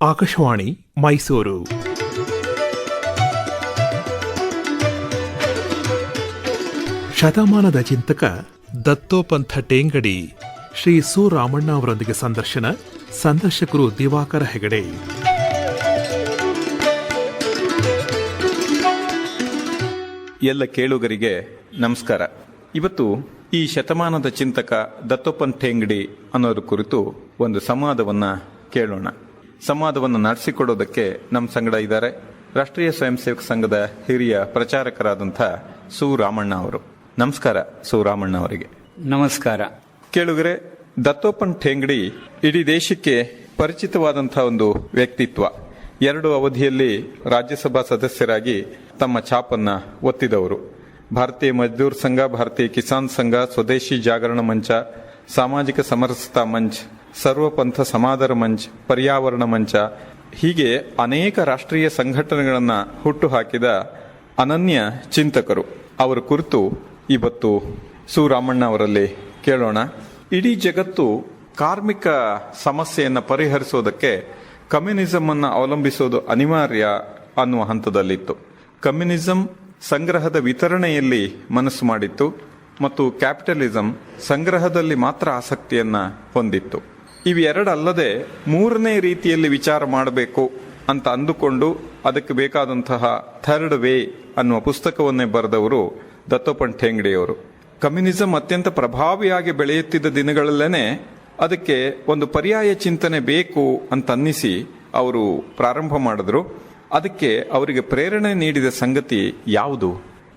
ಆಕಾಶವಾಣಿ ಮೈಸೂರು. ಶತಮಾನದ ಚಿಂತಕ ದತ್ತೋಪಂಥ ಟೇಂಗಡಿ ಶ್ರೀ ಸು ರಾಮಣ್ಣ ಅವರೊಂದಿಗೆ ಸಂದರ್ಶನ, ಸಂದರ್ಶಕರು ದಿವಾಕರ ಹೆಗಡೆ. ಎಲ್ಲ ಕೇಳುಗರಿಗೆ ನಮಸ್ಕಾರ. ಇವತ್ತು ಈ ಶತಮಾನದ ಚಿಂತಕ ದತ್ತೋಪನ್ ಠೇಂಗಡಿ ಅನ್ನೋದ್ರ ಕುರಿತು ಒಂದು ಸಂವಾದವನ್ನ ಕೇಳೋಣ. ಸಂವಾದವನ್ನು ನಡೆಸಿಕೊಡೋದಕ್ಕೆ ನಮ್ಮ ಸಂಗಡ ಇದ್ದಾರೆ. ರಾಷ್ಟ್ರೀಯ ಸ್ವಯಂ ಸೇವಕ ಸಂಘದ ಹಿರಿಯ ಪ್ರಚಾರಕರಾದಂಥ ಸು ರಾಮಣ್ಣ ಅವರು. ನಮಸ್ಕಾರ ಸು ರಾಮಣ್ಣ ಅವರಿಗೆ. ನಮಸ್ಕಾರ. ಕೇಳುಗರೆ ದತ್ತೋಪನ್ ಠೇಂಗಡಿ ಇಡೀ ದೇಶಕ್ಕೆ ಪರಿಚಿತವಾದಂತಹ ಒಂದು ವ್ಯಕ್ತಿತ್ವ. ಎರಡು ಅವಧಿಯಲ್ಲಿ ರಾಜ್ಯಸಭಾ ಸದಸ್ಯರಾಗಿ ತಮ್ಮ ಛಾಪನ್ನ ಒತ್ತಿದವರು. ಭಾರತೀಯ ಮಜ್ದೂರ್ ಸಂಘ ಭಾರತೀಯ ಕಿಸಾನ್ ಸಂಘ ಸ್ವದೇಶಿ ಜಾಗರಣ ಮಂಚ ಸಾಮಾಜಿಕ ಸಮರಸತಾ ಮಂಚ್ ಸರ್ವಪಂಥ ಸಮಾದರ ಮಂಚ್, ಪರ್ಯಾವರಣ ಮಂಚ, ಹೀಗೆ ಅನೇಕ ರಾಷ್ಟ್ರೀಯ ಸಂಘಟನೆಗಳನ್ನ ಹುಟ್ಟುಹಾಕಿದ ಅನನ್ಯ ಚಿಂತಕರು. ಅವರ ಕುರಿತು ಇವತ್ತು ಸುರಾಮಣ್ಣ ಅವರಲ್ಲಿ ಕೇಳೋಣ. ಇಡೀ ಜಗತ್ತು ಕಾರ್ಮಿಕ ಸಮಸ್ಯೆಯನ್ನು ಪರಿಹರಿಸೋದಕ್ಕೆ ಕಮ್ಯುನಿಸಂ ಅನ್ನು ಅವಲಂಬಿಸೋದು ಅನಿವಾರ್ಯ ಅನ್ನುವ ಹಂತದಲ್ಲಿತ್ತು. ಕಮ್ಯುನಿಸಂ ಸಂಗ್ರಹದ ವಿತರಣೆಯಲ್ಲಿ ಮನಸ್ಸು ಮಾಡಿತ್ತು ಮತ್ತು ಕ್ಯಾಪಿಟಲಿಸಂ ಸಂಗ್ರಹದಲ್ಲಿ ಮಾತ್ರ ಆಸಕ್ತಿಯನ್ನು ಹೊಂದಿತ್ತು. ಇವೆರಡಲ್ಲದೆ ಮೂರನೇ ರೀತಿಯಲ್ಲಿ ವಿಚಾರ ಮಾಡಬೇಕು ಅಂತ ಅಂದುಕೊಂಡು ಅದಕ್ಕೆ ಬೇಕಾದಂತಹ ಥರ್ಡ್ ವೇ ಅನ್ನುವ ಪುಸ್ತಕವನ್ನೇ ಬರೆದವರು ದತ್ತೋಪನ್ ಠೇಂಗಡಿಯವರು ಕಮ್ಯುನಿಸಂ ಅತ್ಯಂತ ಪ್ರಭಾವಿಯಾಗಿ ಬೆಳೆಯುತ್ತಿದ್ದ ದಿನಗಳಲ್ಲೇನೆ ಅದಕ್ಕೆ ಒಂದು ಪರ್ಯಾಯ ಚಿಂತನೆ ಬೇಕು ಅಂತ ಅನ್ನಿಸಿ ಅವರು ಪ್ರಾರಂಭ ಮಾಡಿದ್ರು. ಅದಕ್ಕೆ ಅವರಿಗೆ ಪ್ರೇರಣೆ ನೀಡಿದ ಸಂಗತಿ ಯಾವುದು?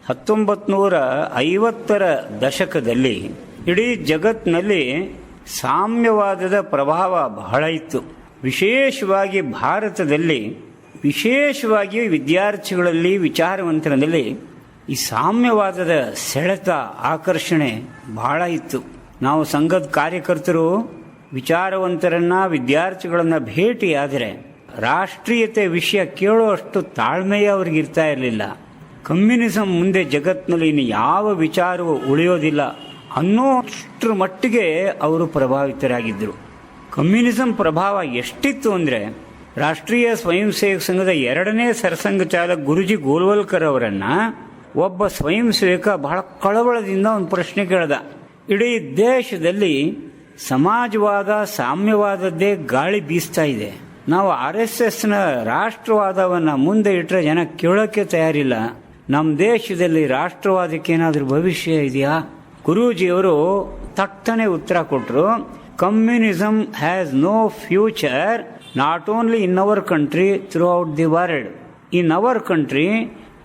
ಹತ್ತೊಂಬತ್ತು ನೂರ ಐವತ್ತರ ದಶಕದಲ್ಲಿ ಇಡೀ ಜಗತ್ತಿನಲ್ಲಿ ಸಾಮ್ಯವಾದದ ಪ್ರಭಾವ ಬಹಳ ಇತ್ತು. ವಿಶೇಷವಾಗಿ ಭಾರತದಲ್ಲಿ, ವಿಶೇಷವಾಗಿ ವಿದ್ಯಾರ್ಥಿಗಳಲ್ಲಿ ವಿಚಾರವಂತನದಲ್ಲಿ ಈ ಸಾಮ್ಯವಾದದ ಸೆಳೆತ, ಆಕರ್ಷಣೆ ಬಹಳ ಇತ್ತು. ನಾವು ಸಂಘದ ಕಾರ್ಯಕರ್ತರು, ವಿಚಾರವಂತರನ್ನ, ವಿದ್ಯಾರ್ಥಿಗಳನ್ನ ಭೇಟಿಯಾದರೆ ರಾಷ್ಟ್ರೀಯತೆ ವಿಷಯ ಕೇಳುವಷ್ಟು ತಾಳ್ಮೆಯ ಅವ್ರಿಗೆ ಇರ್ತಾ ಇರಲಿಲ್ಲ. ಕಮ್ಯುನಿಸಂ ಮುಂದೆ ಜಗತ್ತಿನಲ್ಲಿ ಇನ್ನು ಯಾವ ವಿಚಾರವೂ ಉಳಿಯೋದಿಲ್ಲ. ಅನ್ನೋಷ್ಟರ ಮಟ್ಟಿಗೆ ಅವರು ಪ್ರಭಾವಿತರಾಗಿದ್ದರು. ಕಮ್ಯುನಿಸಂ ಪ್ರಭಾವ ಎಷ್ಟಿತ್ತು ಅಂದರೆ, ರಾಷ್ಟ್ರೀಯ ಸ್ವಯಂ ಸೇವಕ ಸಂಘದ ಎರಡನೇ ಸರಸಂಘ ಚಾಲಕ ಗುರುಜಿ ಗೋಲ್ವಲ್ಕರ್ ಅವರನ್ನು ಒಬ್ಬ ಸ್ವಯಂ ಸೇವಕ ಬಹಳ ಕಳವಳದಿಂದ ಒಂದು ಪ್ರಶ್ನೆ ಕೇಳ್ದ. ಇಡೀ ದೇಶದಲ್ಲಿ ಸಮಾಜವಾದ, ಸಾಮ್ಯವಾದದ್ದೇ ಗಾಳಿ ಬೀಸ್ತಾ ಇದೆ. ನಾವು ಆರ್ ಎಸ್ ಎಸ್ನ ರಾಷ್ಟ್ರವಾದವನ್ನ ಮುಂದೆ ಇಟ್ಟರೆ ಜನ ಕೇಳೋಕ್ಕೆ ತಯಾರಿಲ್ಲ. ನಮ್ಮ ದೇಶದಲ್ಲಿ ರಾಷ್ಟ್ರವಾದಕ್ಕೆ ಏನಾದರೂ ಭವಿಷ್ಯ ಇದೆಯಾ? ಗುರೂಜಿಯವರು ತಟ್ಟನೆ ಉತ್ತರ ಕೊಟ್ಟರು communism has no future, not only in our country throughout the world. In our country,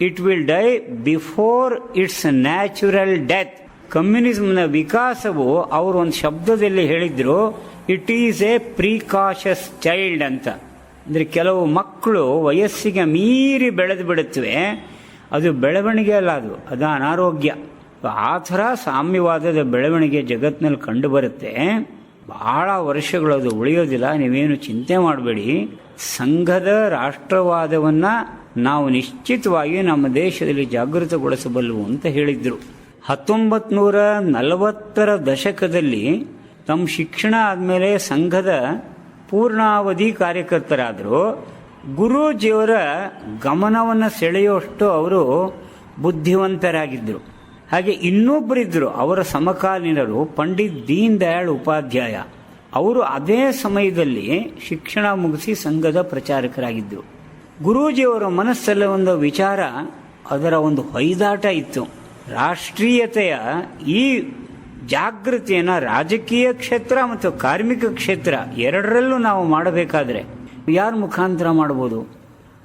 it will die before its natural death. ಕಮ್ಯುನಿಸಮ್ನ ವಿಕಾಸವು ಅವರು ಒಂದು ಶಬ್ದದಲ್ಲಿ ಹೇಳಿದ್ರು, it is a precocious child ಅಂತ. ಅಂದ್ರೆ ಕೆಲವು ಮಕ್ಕಳು ವಯಸ್ಸಿಗೆ ಮೀರಿ ಬೆಳೆದು ಬಿಡುತ್ತವೆ ಅದು ಬೆಳವಣಿಗೆ ಅಲ್ಲ ಅದು ಅದು ಅನಾರೋಗ್ಯ. ಆ ಥರ ಸಾಮ್ಯವಾದದ ಬೆಳವಣಿಗೆ ಜಗತ್ತಿನಲ್ಲಿ ಕಂಡು ಬರುತ್ತೆ ಬಹಳ ವರ್ಷಗಳು ಅದು ಉಳಿಯೋದಿಲ್ಲ. ನೀವೇನು ಚಿಂತೆ ಮಾಡಬೇಡಿ. ಸಂಘದ ರಾಷ್ಟ್ರವಾದವನ್ನು ನಾವು ನಿಶ್ಚಿತವಾಗಿ ನಮ್ಮ ದೇಶದಲ್ಲಿ ಜಾಗೃತಗೊಳಿಸಬಲ್ಲು ಅಂತ ಹೇಳಿದ್ರು. ಹತ್ತೊಂಬತ್ ನೂರ ನಲವತ್ತರ ದಶಕದಲ್ಲಿ ತಮ್ಮ ಶಿಕ್ಷಣ ಆದಮೇಲೆ ಸಂಘದ ಪೂರ್ಣಾವಧಿ ಕಾರ್ಯಕರ್ತರಾದರು. ಗುರೂಜಿಯವರ ಗಮನವನ್ನು ಸೆಳೆಯುವಷ್ಟು ಅವರು ಬುದ್ಧಿವಂತರಾಗಿದ್ದರು ಹಾಗೆ ಇನ್ನೊಬ್ಬರಿದ್ದರು ಅವರ ಸಮಕಾಲೀನರು, ಪಂಡಿತ್ ದೀನ್ ದಯಾಳ್ ಉಪಾಧ್ಯಾಯ, ಅವರು ಅದೇ ಸಮಯದಲ್ಲಿ ಶಿಕ್ಷಣ ಮುಗಿಸಿ ಸಂಘದ ಪ್ರಚಾರಕರಾಗಿದ್ದರು ಗುರೂಜಿಯವರ ಮನಸ್ಸಲ್ಲಿ ಒಂದು ವಿಚಾರ, ಅದರ ಒಂದು ಹೊಯ್ದಾಟ ಇತ್ತು. ರಾಷ್ಟ್ರೀಯತೆಯ ಈ ಜಾಗೃತಿಯನ್ನು ರಾಜಕೀಯ ಕ್ಷೇತ್ರ ಮತ್ತು ಕಾರ್ಮಿಕ ಕ್ಷೇತ್ರ ಎರಡರಲ್ಲೂ ನಾವು ಮಾಡಬೇಕಾದ್ರೆ ಯಾರ ಮುಖಾಂತರ ಮಾಡ್ಬೋದು?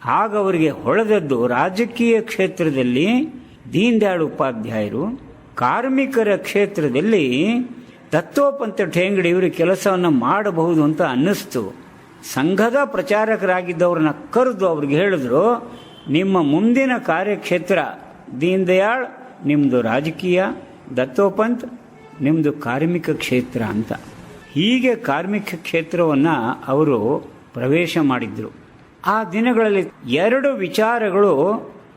ಆಗ ಅವರಿಗೆ ಹೊಳೆದದ್ದು ರಾಜಕೀಯ ಕ್ಷೇತ್ರದಲ್ಲಿ ದೀನ್ ದಯಾಳ್ ಉಪಾಧ್ಯಾಯರು ಕಾರ್ಮಿಕರ ಕ್ಷೇತ್ರದಲ್ಲಿ ದತ್ತೋಪಂತ ಠೇಂಗಡಿ ಇವರು ಕೆಲಸವನ್ನು ಮಾಡಬಹುದು ಅಂತ ಅನ್ನಿಸ್ತು. ಸಂಘದ ಪ್ರಚಾರಕರಾಗಿದ್ದವ್ರನ್ನ ಕರೆದು ಅವ್ರಿಗೆ ಹೇಳಿದ್ರು, ನಿಮ್ಮ ಮುಂದಿನ ಕಾರ್ಯಕ್ಷೇತ್ರ ದೀನ್ ದಯಾಳ್ ನಿಮ್ಮದು ರಾಜಕೀಯ ದತ್ತೋಪಂತ್ ನಿಮ್ಮದು ಕಾರ್ಮಿಕ ಕ್ಷೇತ್ರ ಅಂತ. ಹೀಗೆ ಕಾರ್ಮಿಕ ಕ್ಷೇತ್ರವನ್ನು ಅವರು ಪ್ರವೇಶ ಮಾಡಿದ್ರು. ಆ ದಿನಗಳಲ್ಲಿ ಎರಡು ವಿಚಾರಗಳು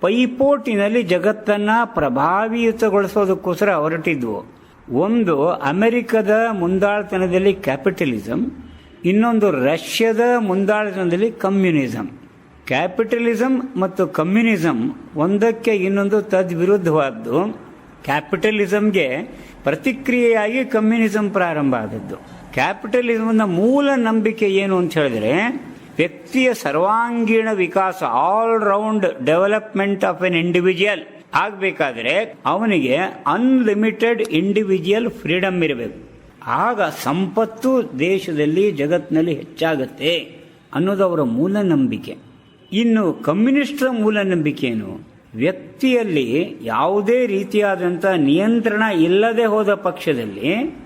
ಪೈಪೋಟಿನಲ್ಲಿ ಜಗತ್ತನ್ನ ಪ್ರಭಾವಿಯುತಗೊಳಿಸೋದಕ್ಕೋಸ್ಕರ ಹೊರಟಿದ್ವು. ಒಂದು ಅಮೆರಿಕದ ಮುಂದಾಳ್ತನದಲ್ಲಿ ಕ್ಯಾಪಿಟಲಿಸಂ, ಇನ್ನೊಂದು ರಷ್ಯಾದ ಮುಂದಾಳತನದಲ್ಲಿ ಕಮ್ಯುನಿಸಂ. ಕ್ಯಾಪಿಟಲಿಸಂ ಮತ್ತು ಕಮ್ಯುನಿಸಂ ಒಂದಕ್ಕೆ ಇನ್ನೊಂದು ತದ್ವಿರುದ್ಧವಾದ್ದು. ಕ್ಯಾಪಿಟಲಿಸಂಗೆ ಪ್ರತಿಕ್ರಿಯೆಯಾಗಿ ಕಮ್ಯುನಿಸಂ ಪ್ರಾರಂಭ ಆದದ್ದು. ಕ್ಯಾಪಿಟಲಿಸಮ್ನ ಮೂಲ ನಂಬಿಕೆ ಏನು ಅಂತ ಹೇಳಿದ್ರೆ ವ್ಯಕ್ತಿಯ ಸರ್ವಾಂಗೀಣ ವಿಕಾಸ all round development of an individual ಆಗಬೇಕಾದ್ರೆ ಅವನಿಗೆ ಅನ್ಲಿಮಿಟೆಡ್ ಇಂಡಿವಿಜುವಲ್ ಫ್ರೀಡಮ್ ಇರಬೇಕು. ಆಗ ಸಂಪತ್ತು ದೇಶದಲ್ಲಿ ಜಗತ್ತಿನಲ್ಲಿ ಹೆಚ್ಚಾಗತ್ತೆ ಅನ್ನೋದು ಮೂಲ ನಂಬಿಕೆ. ಇನ್ನು ಕಮ್ಯುನಿಸ್ಟರ ಮೂಲ ನಂಬಿಕೆ ಏನು ವ್ಯಕ್ತಿಯಲ್ಲಿ ಯಾವುದೇ ರೀತಿಯಾದಂಥ ನಿಯಂತ್ರಣ ಇಲ್ಲದೆ ಹೋದ ಪಕ್ಷದಲ್ಲಿ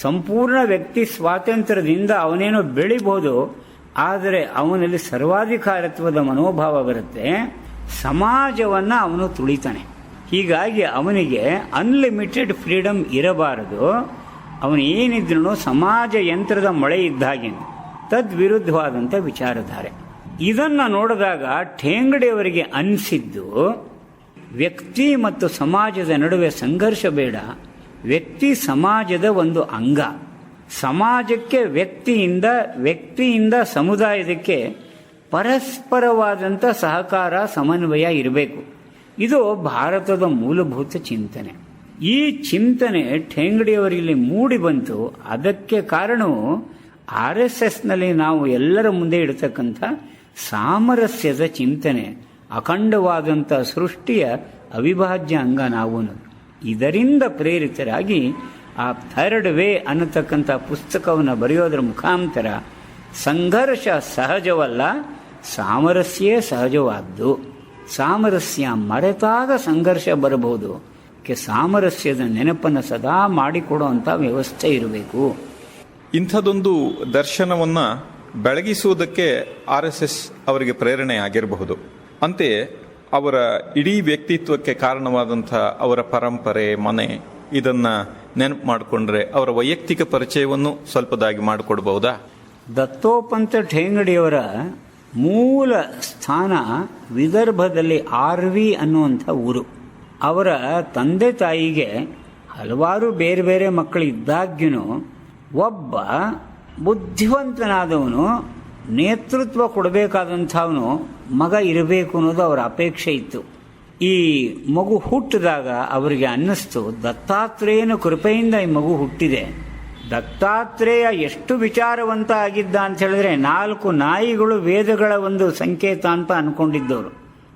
ಸಂಪೂರ್ಣ ವ್ಯಕ್ತಿ ಸ್ವಾತಂತ್ರ್ಯದಿಂದ ಅವನೇನೋ ಬೆಳಿಬಹುದು ಆದರೆ ಅವನಲ್ಲಿ ಸರ್ವಾಧಿಕಾರತ್ವದ ಮನೋಭಾವ ಬರುತ್ತೆ. ಸಮಾಜವನ್ನು ಅವನು ತುಳಿತಾನೆ. ಹೀಗಾಗಿ ಅವನಿಗೆ ಅನ್ಲಿಮಿಟೆಡ್ ಫ್ರೀಡಮ್ ಇರಬಾರದು. ಅವನು ಏನಿದ್ರೂ ಸಮಾಜ ಯಂತ್ರದ ಮೊಳೆ ಇದ್ದಾಗೇನು ತದ್ವಿರುದ್ಧವಾದಂಥ ವಿಚಾರಧಾರೆ. ಇದನ್ನು ನೋಡಿದಾಗ ಠೇಂಗಡಿಯವರಿಗೆ ಅನಿಸಿದ್ದು, ವ್ಯಕ್ತಿ ಮತ್ತು ಸಮಾಜದ ನಡುವೆ ಸಂಘರ್ಷ ಬೇಡ. ವ್ಯಕ್ತಿ ಸಮಾಜದ ಒಂದು ಅಂಗ. ಸಮಾಜಕ್ಕೆ ವ್ಯಕ್ತಿಯಿಂದ ವ್ಯಕ್ತಿಯಿಂದ ಸಮುದಾಯದಕ್ಕೆ ಪರಸ್ಪರವಾದಂಥ ಸಹಕಾರ, ಸಮನ್ವಯ ಇರಬೇಕು. ಇದು ಭಾರತದ ಮೂಲಭೂತ ಚಿಂತನೆ. ಈ ಚಿಂತನೆ ಠೇಂಗಡಿಯವರಲ್ಲಿ ಮೂಡಿ ಬಂತು. ಅದಕ್ಕೆ ಕಾರಣವು ಆರ್ ಎಸ್ ಎಸ್ನಲ್ಲಿ ನಾವು ಎಲ್ಲರ ಮುಂದೆ ಇಡತಕ್ಕಂಥ ಸಾಮರಸ್ಯದ ಚಿಂತನೆ ಅಖಂಡವಾದಂಥ ಸೃಷ್ಟಿಯ ಅವಿಭಾಜ್ಯ ಅಂಗ ನಾವು ಇದರಿಂದ ಪ್ರೇರಿತರಾಗಿ ಆ ಥರ್ಡ್ ವೇ ಅನ್ನತಕ್ಕಂಥ ಪುಸ್ತಕವನ್ನು ಬರೆಯೋದ್ರ ಮುಖಾಂತರ ಸಂಘರ್ಷ ಸಹಜವಲ್ಲ, ಸಾಮರಸ್ಯೇ ಸಹಜವಾದ್ದು. ಸಾಮರಸ್ಯ ಮರೆತಾಗ ಸಂಘರ್ಷ ಬರಬಹುದು. ಸಾಮರಸ್ಯದ ನೆನಪನ್ನು ಸದಾ ಮಾಡಿಕೊಡುವಂಥ ವ್ಯವಸ್ಥೆ ಇರಬೇಕು. ಇಂಥದೊಂದು ದರ್ಶನವನ್ನು ಬೆಳಗಿಸುವುದಕ್ಕೆ ಆರ್ ಎಸ್ ಎಸ್ ಅವರಿಗೆ ಪ್ರೇರಣೆ ಆಗಿರಬಹುದು. ಅಂತೆಯೇ ಅವರ ಇಡೀ ವ್ಯಕ್ತಿತ್ವಕ್ಕೆ ಕಾರಣವಾದಂಥ ಅವರ ಪರಂಪರೆ, ಮನೆ, ಇದನ್ನ ನೆನಪು ಮಾಡಿಕೊಂಡ್ರೆ ಅವರ ವೈಯಕ್ತಿಕ ಪರಿಚಯವನ್ನು ಸ್ವಲ್ಪದಾಗಿ ಮಾಡಿಕೊಡ್ಬಹುದಾ? ದತ್ತೋಪಂತ ಠೇಂಗಡಿಯವರ ಮೂಲ ಸ್ಥಾನ ವಿದರ್ಭದಲ್ಲಿ ಆರ್ವಿ ಅನ್ನುವಂಥ ಊರು. ಅವರ ತಂದೆ ತಾಯಿಗೆ ಹಲವಾರು ಬೇರೆ ಬೇರೆ ಮಕ್ಕಳು ಇದ್ದಾಗ್ಯೂ ಒಬ್ಬ ಬುದ್ಧಿವಂತನಾದವನು ನೇತೃತ್ವ ಕೊಡಬೇಕಾದಂಥವನು ಮಗ ಇರಬೇಕು ಅನ್ನೋದು ಅವರ ಅಪೇಕ್ಷೆ ಇತ್ತು. ಈ ಮಗು ಹುಟ್ಟಿದಾಗ ಅವರಿಗೆ ಅನ್ನಿಸ್ತು, ದತ್ತಾತ್ರೇಯನ ಕೃಪೆಯಿಂದ ಈ ಮಗು ಹುಟ್ಟಿದೆ. ದತ್ತಾತ್ರೇಯ ಎಷ್ಟು ವಿಚಾರವಂತ ಆಗಿದ್ದ ಅಂತ ಹೇಳಿದ್ರೆ ನಾಲ್ಕು ನಾಯಿಗಳು ವೇದಗಳ ಒಂದು ಸಂಕೇತ ಅಂತ ಅನ್ಕೊಂಡಿದ್ದವರು.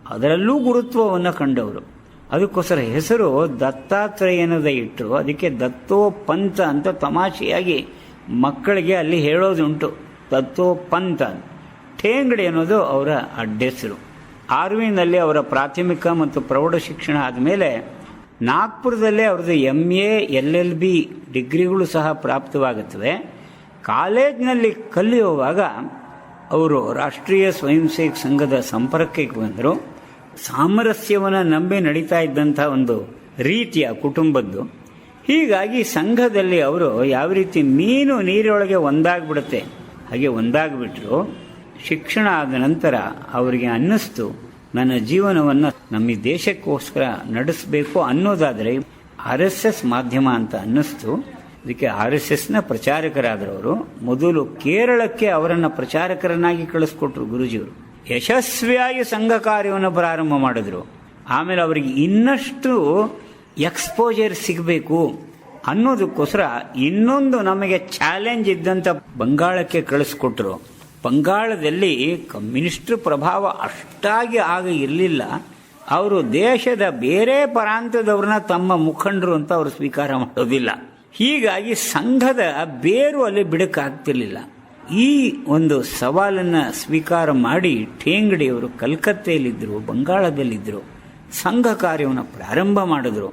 ಅದರಲ್ಲೂ ಗುರುತ್ವವನ್ನು ಕಂಡವರು. ಅದಕ್ಕೋಸ್ಕರ ಹೆಸರು ದತ್ತಾತ್ರೇಯನದ ಇಟ್ಟರು ಅದಕ್ಕೆ ದತ್ತೋ ಪಂತ ಅಂತ ತಮಾಷೆಯಾಗಿ ಮಕ್ಕಳಿಗೆ ಅಲ್ಲಿ ಹೇಳೋದುಂಟು. ದತ್ತೋ ಪಂತ ಠೇಂಗಡಿ ಅನ್ನೋದು ಅವರ ಅಡ್ಡೆಸರು. ಆರ್ವಿನಲ್ಲಿ ಅವರ ಪ್ರಾಥಮಿಕ ಮತ್ತು ಪ್ರೌಢ ಶಿಕ್ಷಣ ಆದಮೇಲೆ ನಾಗ್ಪುರದಲ್ಲೇ ಅವ್ರದ್ದು M A L L B ಡಿಗ್ರಿಗಳು ಸಹ ಪ್ರಾಪ್ತವಾಗುತ್ತವೆ. ಕಾಲೇಜ್ನಲ್ಲಿ ಕಲಿಯುವಾಗ ಅವರು ರಾಷ್ಟ್ರೀಯ ಸ್ವಯಂ ಸೇವಕ ಸಂಘದ ಸಂಪರ್ಕಕ್ಕೆ ಬಂದರು. ಸಾಮರಸ್ಯವನ್ನು ನಂಬಿ ನಡೀತಾ ಇದ್ದಂಥ ಒಂದು ರೀತಿಯ ಕುಟುಂಬದ್ದು. ಹೀಗಾಗಿ ಸಂಘದಲ್ಲಿ ಅವರು ಯಾವ ರೀತಿ ಮೀನು ನೀರೊಳಗೆ ಒಂದಾಗ್ಬಿಡುತ್ತೆ, ಹಾಗೆ ಒಂದಾಗ್ಬಿಟ್ರು. ಶಿಕ್ಷಣ ಆದ ನಂತರ ಅವರಿಗೆ ಅನ್ನಿಸ್ತು, ನನ್ನ ಜೀವನವನ್ನು ನಮ್ಮ ದೇಶಕ್ಕೋಸ್ಕರ ನಡೆಸಬೇಕು ಅನ್ನೋದಾದರೆ ಆರ್ ಎಸ್ ಎಸ್ ಮಾಧ್ಯಮ ಅಂತ ಅನ್ನಿಸ್ತು. ಅದಕ್ಕೆ ಆರ್ ಎಸ್ ಎಸ್ನ ಪ್ರಚಾರಕರಾದರವರು ಮೊದಲು ಕೇರಳಕ್ಕೆ ಅವರನ್ನು ಪ್ರಚಾರಕರನ್ನಾಗಿ ಕಳಿಸ್ಕೊಟ್ರು ಗುರುಜಿಯವರು. ಯಶಸ್ವಿಯಾಗಿ ಸಂಘ ಕಾರ್ಯವನ್ನು ಪ್ರಾರಂಭ ಮಾಡಿದ್ರು. ಆಮೇಲೆ ಅವರಿಗೆ ಇನ್ನಷ್ಟು ಎಕ್ಸ್ಪೋಜರ್ ಸಿಗಬೇಕು ಅನ್ನೋದಕ್ಕೋಸ್ಕರ ಇನ್ನೊಂದು ನಮಗೆ ಚಾಲೆಂಜ್ ಇದ್ದಂಥ ಬಂಗಾಳಕ್ಕೆ ಕಳಿಸ್ಕೊಟ್ರು. ಬಂಗಾಳದಲ್ಲಿ ಕಮ್ಯುನಿಸ್ಟ್ ಪ್ರಭಾವ ಅಷ್ಟಾಗಿ ಆಗ ಇರಲಿಲ್ಲ. ಅವರು ದೇಶದ ಬೇರೆ ಪ್ರಾಂತ್ಯದವ್ರನ್ನ ತಮ್ಮ ಮುಖಂಡರು ಅಂತ ಅವರು ಸ್ವೀಕಾರ ಮಾಡೋದಿಲ್ಲ. ಹೀಗಾಗಿ ಸಂಘದ ಬೇರು ಅಲ್ಲಿ ಬಿಡಕ್ಕಾಗ್ತಿರ್ಲಿಲ್ಲ ಈ ಒಂದು ಸವಾಲನ್ನ ಸ್ವೀಕಾರ ಮಾಡಿ ಠೇಂಗಡಿಯವರು ಕಲ್ಕತ್ತೆಯಲ್ಲಿದ್ದರು ಬಂಗಾಳದಲ್ಲಿದ್ದರು ಸಂಘ ಕಾರ್ಯವನ್ನು ಪ್ರಾರಂಭ ಮಾಡಿದ್ರು.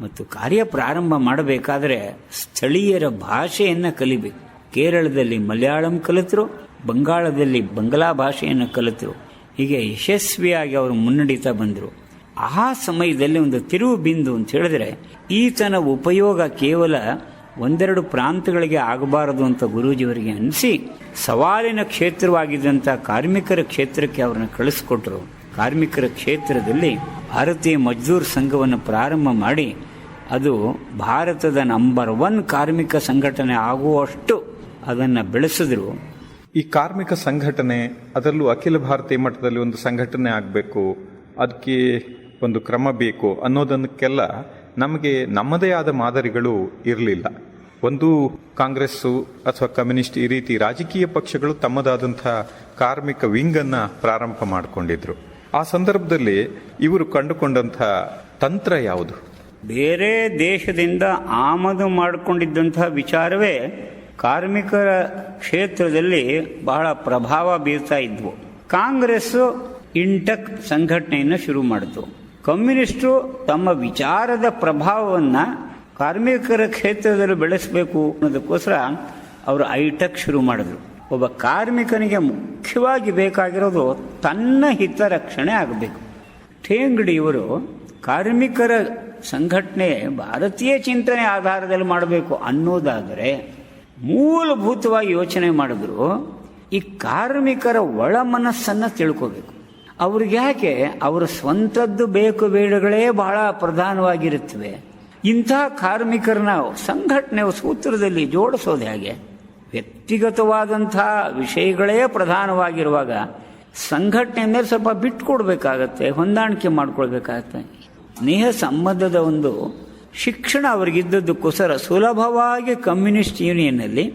ಮತ್ತು ಕಾರ್ಯ ಪ್ರಾರಂಭ ಮಾಡಬೇಕಾದರೆ ಸ್ಥಳೀಯರ ಭಾಷೆಯನ್ನು ಕಲಿಬೇಕು. ಕೇರಳದಲ್ಲಿ ಮಲಯಾಳಂ ಕಲಿತರು ಬಂಗಾಳದಲ್ಲಿ ಬಂಗ್ಲಾ ಭಾಷೆಯನ್ನು ಕಲಿತರು ಹೀಗೆ ಯಶಸ್ವಿಯಾಗಿ ಅವರು ಮುನ್ನಡೀತಾ ಬಂದರು. ಆ ಸಮಯದಲ್ಲಿ ಒಂದು ತಿರುವು ಬಿಂದು ಅಂತ ಹೇಳಿದ್ರೆ, ಈತನ ಉಪಯೋಗ ಕೇವಲ ಒಂದೆರಡು ಪ್ರಾಂತಗಳಿಗೆ ಆಗಬಾರದು ಅಂತ ಗುರೂಜಿಯವರಿಗೆ ಅನಿಸಿ, ಸವಾಲಿನ ಕ್ಷೇತ್ರವಾಗಿದ್ದಂಥ ಕಾರ್ಮಿಕರ ಕ್ಷೇತ್ರಕ್ಕೆ ಅವರನ್ನು ಕಳಿಸ್ಕೊಟ್ರು. ಕಾರ್ಮಿಕರ ಕ್ಷೇತ್ರದಲ್ಲಿ ಭಾರತೀಯ ಮಜ್ದೂರ್ ಸಂಘವನ್ನು ಪ್ರಾರಂಭ ಮಾಡಿ, ಅದು ಭಾರತದ ನಂಬರ್ ಒನ್ ಕಾರ್ಮಿಕ ಸಂಘಟನೆ ಆಗುವಷ್ಟು ಅದನ್ನು ಬೆಳೆಸಿದ್ರು. ಈ ಕಾರ್ಮಿಕ ಸಂಘಟನೆ, ಅದರಲ್ಲೂ ಅಖಿಲ ಭಾರತೀಯ ಮಟ್ಟದಲ್ಲಿ ಒಂದು ಸಂಘಟನೆ ಆಗಬೇಕು ಅದಕ್ಕೆ ಒಂದು ಕ್ರಮ ಬೇಕು ಅನ್ನೋದನ್ನಕ್ಕೆಲ್ಲ ನಮಗೆ ನಮ್ಮದೇ ಆದ ಮಾದರಿಗಳು ಇರಲಿಲ್ಲ. ಒಂದು ಕಾಂಗ್ರೆಸ್ಸು ಅಥವಾ ಕಮ್ಯುನಿಸ್ಟ್ ಈ ರೀತಿ ರಾಜಕೀಯ ಪಕ್ಷಗಳು ತಮ್ಮದಾದಂಥ ಕಾರ್ಮಿಕ ವಿಂಗನ್ನು ಪ್ರಾರಂಭ ಮಾಡಿಕೊಂಡಿದ್ರು. ಆ ಸಂದರ್ಭದಲ್ಲಿ ಇವರು ಕಂಡುಕೊಂಡಂಥ ತಂತ್ರ ಯಾವುದು? ಬೇರೆ ದೇಶದಿಂದ ಆಮದು ಮಾಡಿಕೊಂಡಿದ್ದಂತಹ ವಿಚಾರವೇ ಕಾರ್ಮಿಕರ ಕ್ಷೇತ್ರದಲ್ಲಿ ಬಹಳ ಪ್ರಭಾವ ಬೀರ್ತಾ ಇದ್ವು. ಕಾಂಗ್ರೆಸ್ ಇಂಟಕ್ ಸಂಘಟನೆಯನ್ನು ಶುರು ಮಾಡಿತು. ಕಮ್ಯುನಿಸ್ಟರು ತಮ್ಮ ವಿಚಾರದ ಪ್ರಭಾವವನ್ನು ಕಾರ್ಮಿಕರ ಕ್ಷೇತ್ರದಲ್ಲಿ ಬೆಳೆಸಬೇಕು ಅನ್ನೋದಕ್ಕೋಸ್ಕರ ಅವರು ಐಟಕ್ ಶುರು ಮಾಡಿದ್ರು. ಒಬ್ಬ ಕಾರ್ಮಿಕನಿಗೆ ಮುಖ್ಯವಾಗಿ ಬೇಕಾಗಿರೋದು ತನ್ನ ಹಿತರಕ್ಷಣೆ ಆಗಬೇಕು. ಠೇಂಗಡಿಯವರು ಕಾರ್ಮಿಕರ ಸಂಘಟನೆ ಭಾರತೀಯ ಚಿಂತನೆ ಆಧಾರದಲ್ಲಿ ಮಾಡಬೇಕು ಅನ್ನೋದಾದರೆ ಮೂಲಭೂತವಾಗಿ ಯೋಚನೆ ಮಾಡಿದ್ರು, ಈ ಕಾರ್ಮಿಕರ ಒಳ ಮನಸ್ಸನ್ನು ತಿಳ್ಕೋಬೇಕು. ಅವ್ರಿಗೆ ಯಾಕೆ? ಅವರ ಸ್ವಂತದ್ದು ಬೇಕು ಬೇಡಗಳೇ ಬಹಳ ಪ್ರಧಾನವಾಗಿರುತ್ತವೆ. ಇಂಥ ಕಾರ್ಮಿಕರನ್ನ ಸಂಘಟನೆ ಸೂತ್ರದಲ್ಲಿ ಜೋಡಿಸೋದು ಹೇಗೆ? ವ್ಯಕ್ತಿಗತವಾದಂಥ ವಿಷಯಗಳೇ ಪ್ರಧಾನವಾಗಿರುವಾಗ ಸಂಘಟನೆ ಮೇಲೆ ಸ್ವಲ್ಪ ಬಿಟ್ಟು ಕೊಡಬೇಕಾಗತ್ತೆ ಹೊಂದಾಣಿಕೆ ಮಾಡಿಕೊಳ್ಬೇಕಾಗತ್ತೆ. ಸ್ನೇಹ ಸಂಬಂಧದ ಒಂದು ಶಿಕ್ಷಣ ಅವರಿಗಿದ್ದದಕ್ಕೋಸ್ಕರ ಸುಲಭವಾಗಿ ಕಮ್ಯುನಿಸ್ಟ್ ಯೂನಿಯನ್ನಲ್ಲಿ,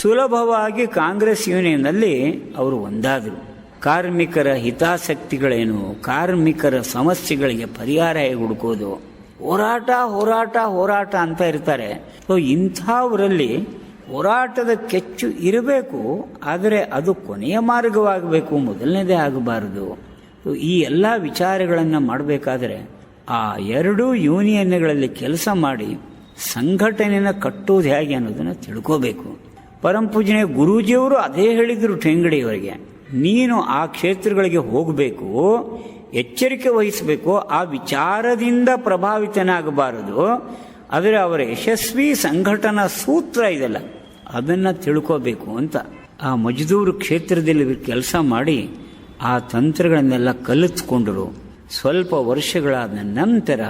ಸುಲಭವಾಗಿ ಕಾಂಗ್ರೆಸ್ ಯೂನಿಯನ್ನಲ್ಲಿ ಅವರು ಒಂದಾದರು. ಕಾರ್ಮಿಕರ ಹಿತಾಸಕ್ತಿಗಳೇನು, ಕಾರ್ಮಿಕರ ಸಮಸ್ಯೆಗಳಿಗೆ ಪರಿಹಾರ ಹೇಗೆ ಹುಡುಕೋದು ಹೋರಾಟ ಹೋರಾಟ ಹೋರಾಟ ಅಂತ ಇರ್ತಾರೆ. ಸೊ, ಇಂಥವರಲ್ಲಿ ಹೋರಾಟದ ಕೆಚ್ಚು ಇರಬೇಕು, ಆದರೆ ಅದು ಕೊನೆಯ ಮಾರ್ಗವಾಗಬೇಕು, ಮೊದಲನೇದೇ ಆಗಬಾರದು. ಈ ಎಲ್ಲ ವಿಚಾರಗಳನ್ನು ಮಾಡಬೇಕಾದ್ರೆ ಆ ಎರಡೂ ಯೂನಿಯನ್ಗಳಲ್ಲಿ ಕೆಲಸ ಮಾಡಿ ಸಂಘಟನೆಯನ್ನು ಕಟ್ಟುವುದು ಹೇಗೆ ಅನ್ನೋದನ್ನು ತಿಳ್ಕೋಬೇಕು. ಪರಂಪೂಜನೆ ಗುರೂಜಿಯವರು ಅದೇ ಹೇಳಿದರು ಟೆಂಗಡಿಯವರಿಗೆ ನೀನು ಆ ಕ್ಷೇತ್ರಗಳಿಗೆ ಹೋಗಬೇಕು, ಎಚ್ಚರಿಕೆ ವಹಿಸಬೇಕು, ಆ ವಿಚಾರದಿಂದ ಪ್ರಭಾವಿತನಾಗಬಾರದು, ಆದರೆ ಅವರ ಯಶಸ್ವಿ ಸಂಘಟನಾ ಸೂತ್ರ ಇದೆಲ್ಲ, ಅದನ್ನು ತಿಳ್ಕೋಬೇಕು ಅಂತ. ಆ ಮಜದೂರು ಕ್ಷೇತ್ರದಲ್ಲಿ ಕೆಲಸ ಮಾಡಿ ಆ ತಂತ್ರಗಳನ್ನೆಲ್ಲ ಕಲಿತ್ಕೊಂಡರು. ಸ್ವಲ್ಪ ವರ್ಷಗಳಾದ ನಂತರ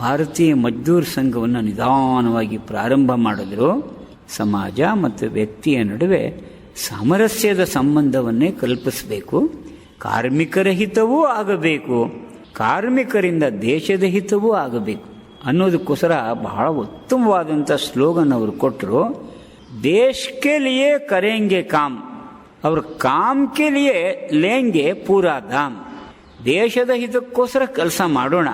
ಭಾರತೀಯ ಮಜ್ದೂರ್ ಸಂಘವನ್ನು ನಿಧಾನವಾಗಿ ಪ್ರಾರಂಭ ಮಾಡಿದ್ರು. ಸಮಾಜ ಮತ್ತು ವ್ಯಕ್ತಿಯ ನಡುವೆ ಸಾಮರಸ್ಯದ ಸಂಬಂಧವನ್ನೇ ಕಲ್ಪಿಸಬೇಕು. ಕಾರ್ಮಿಕರ ಹಿತವೂ ಆಗಬೇಕು. ಕಾರ್ಮಿಕರಿಂದ ದೇಶದ ಹಿತವೂ ಆಗಬೇಕು ಅನ್ನೋದಕ್ಕೋಸ್ಕರ ಬಹಳ ಉತ್ತಮವಾದಂಥ ಸ್ಲೋಗನ್ ಅವರು ಕೊಟ್ಟರು ದೇಶಕ್ಕೆ ಲಿಯೇ ಕರೆಂಗೆ ಕಾಮ್. ಅವ್ರ ಕಾಮ್ ಕೆ ಲಿಯೇ ಲೇಂಗೆ ಪೂರಾ ದಾಮ್ ದೇಶದ ಹಿತಕ್ಕೋಸ್ಕರ ಕೆಲಸ ಮಾಡೋಣ.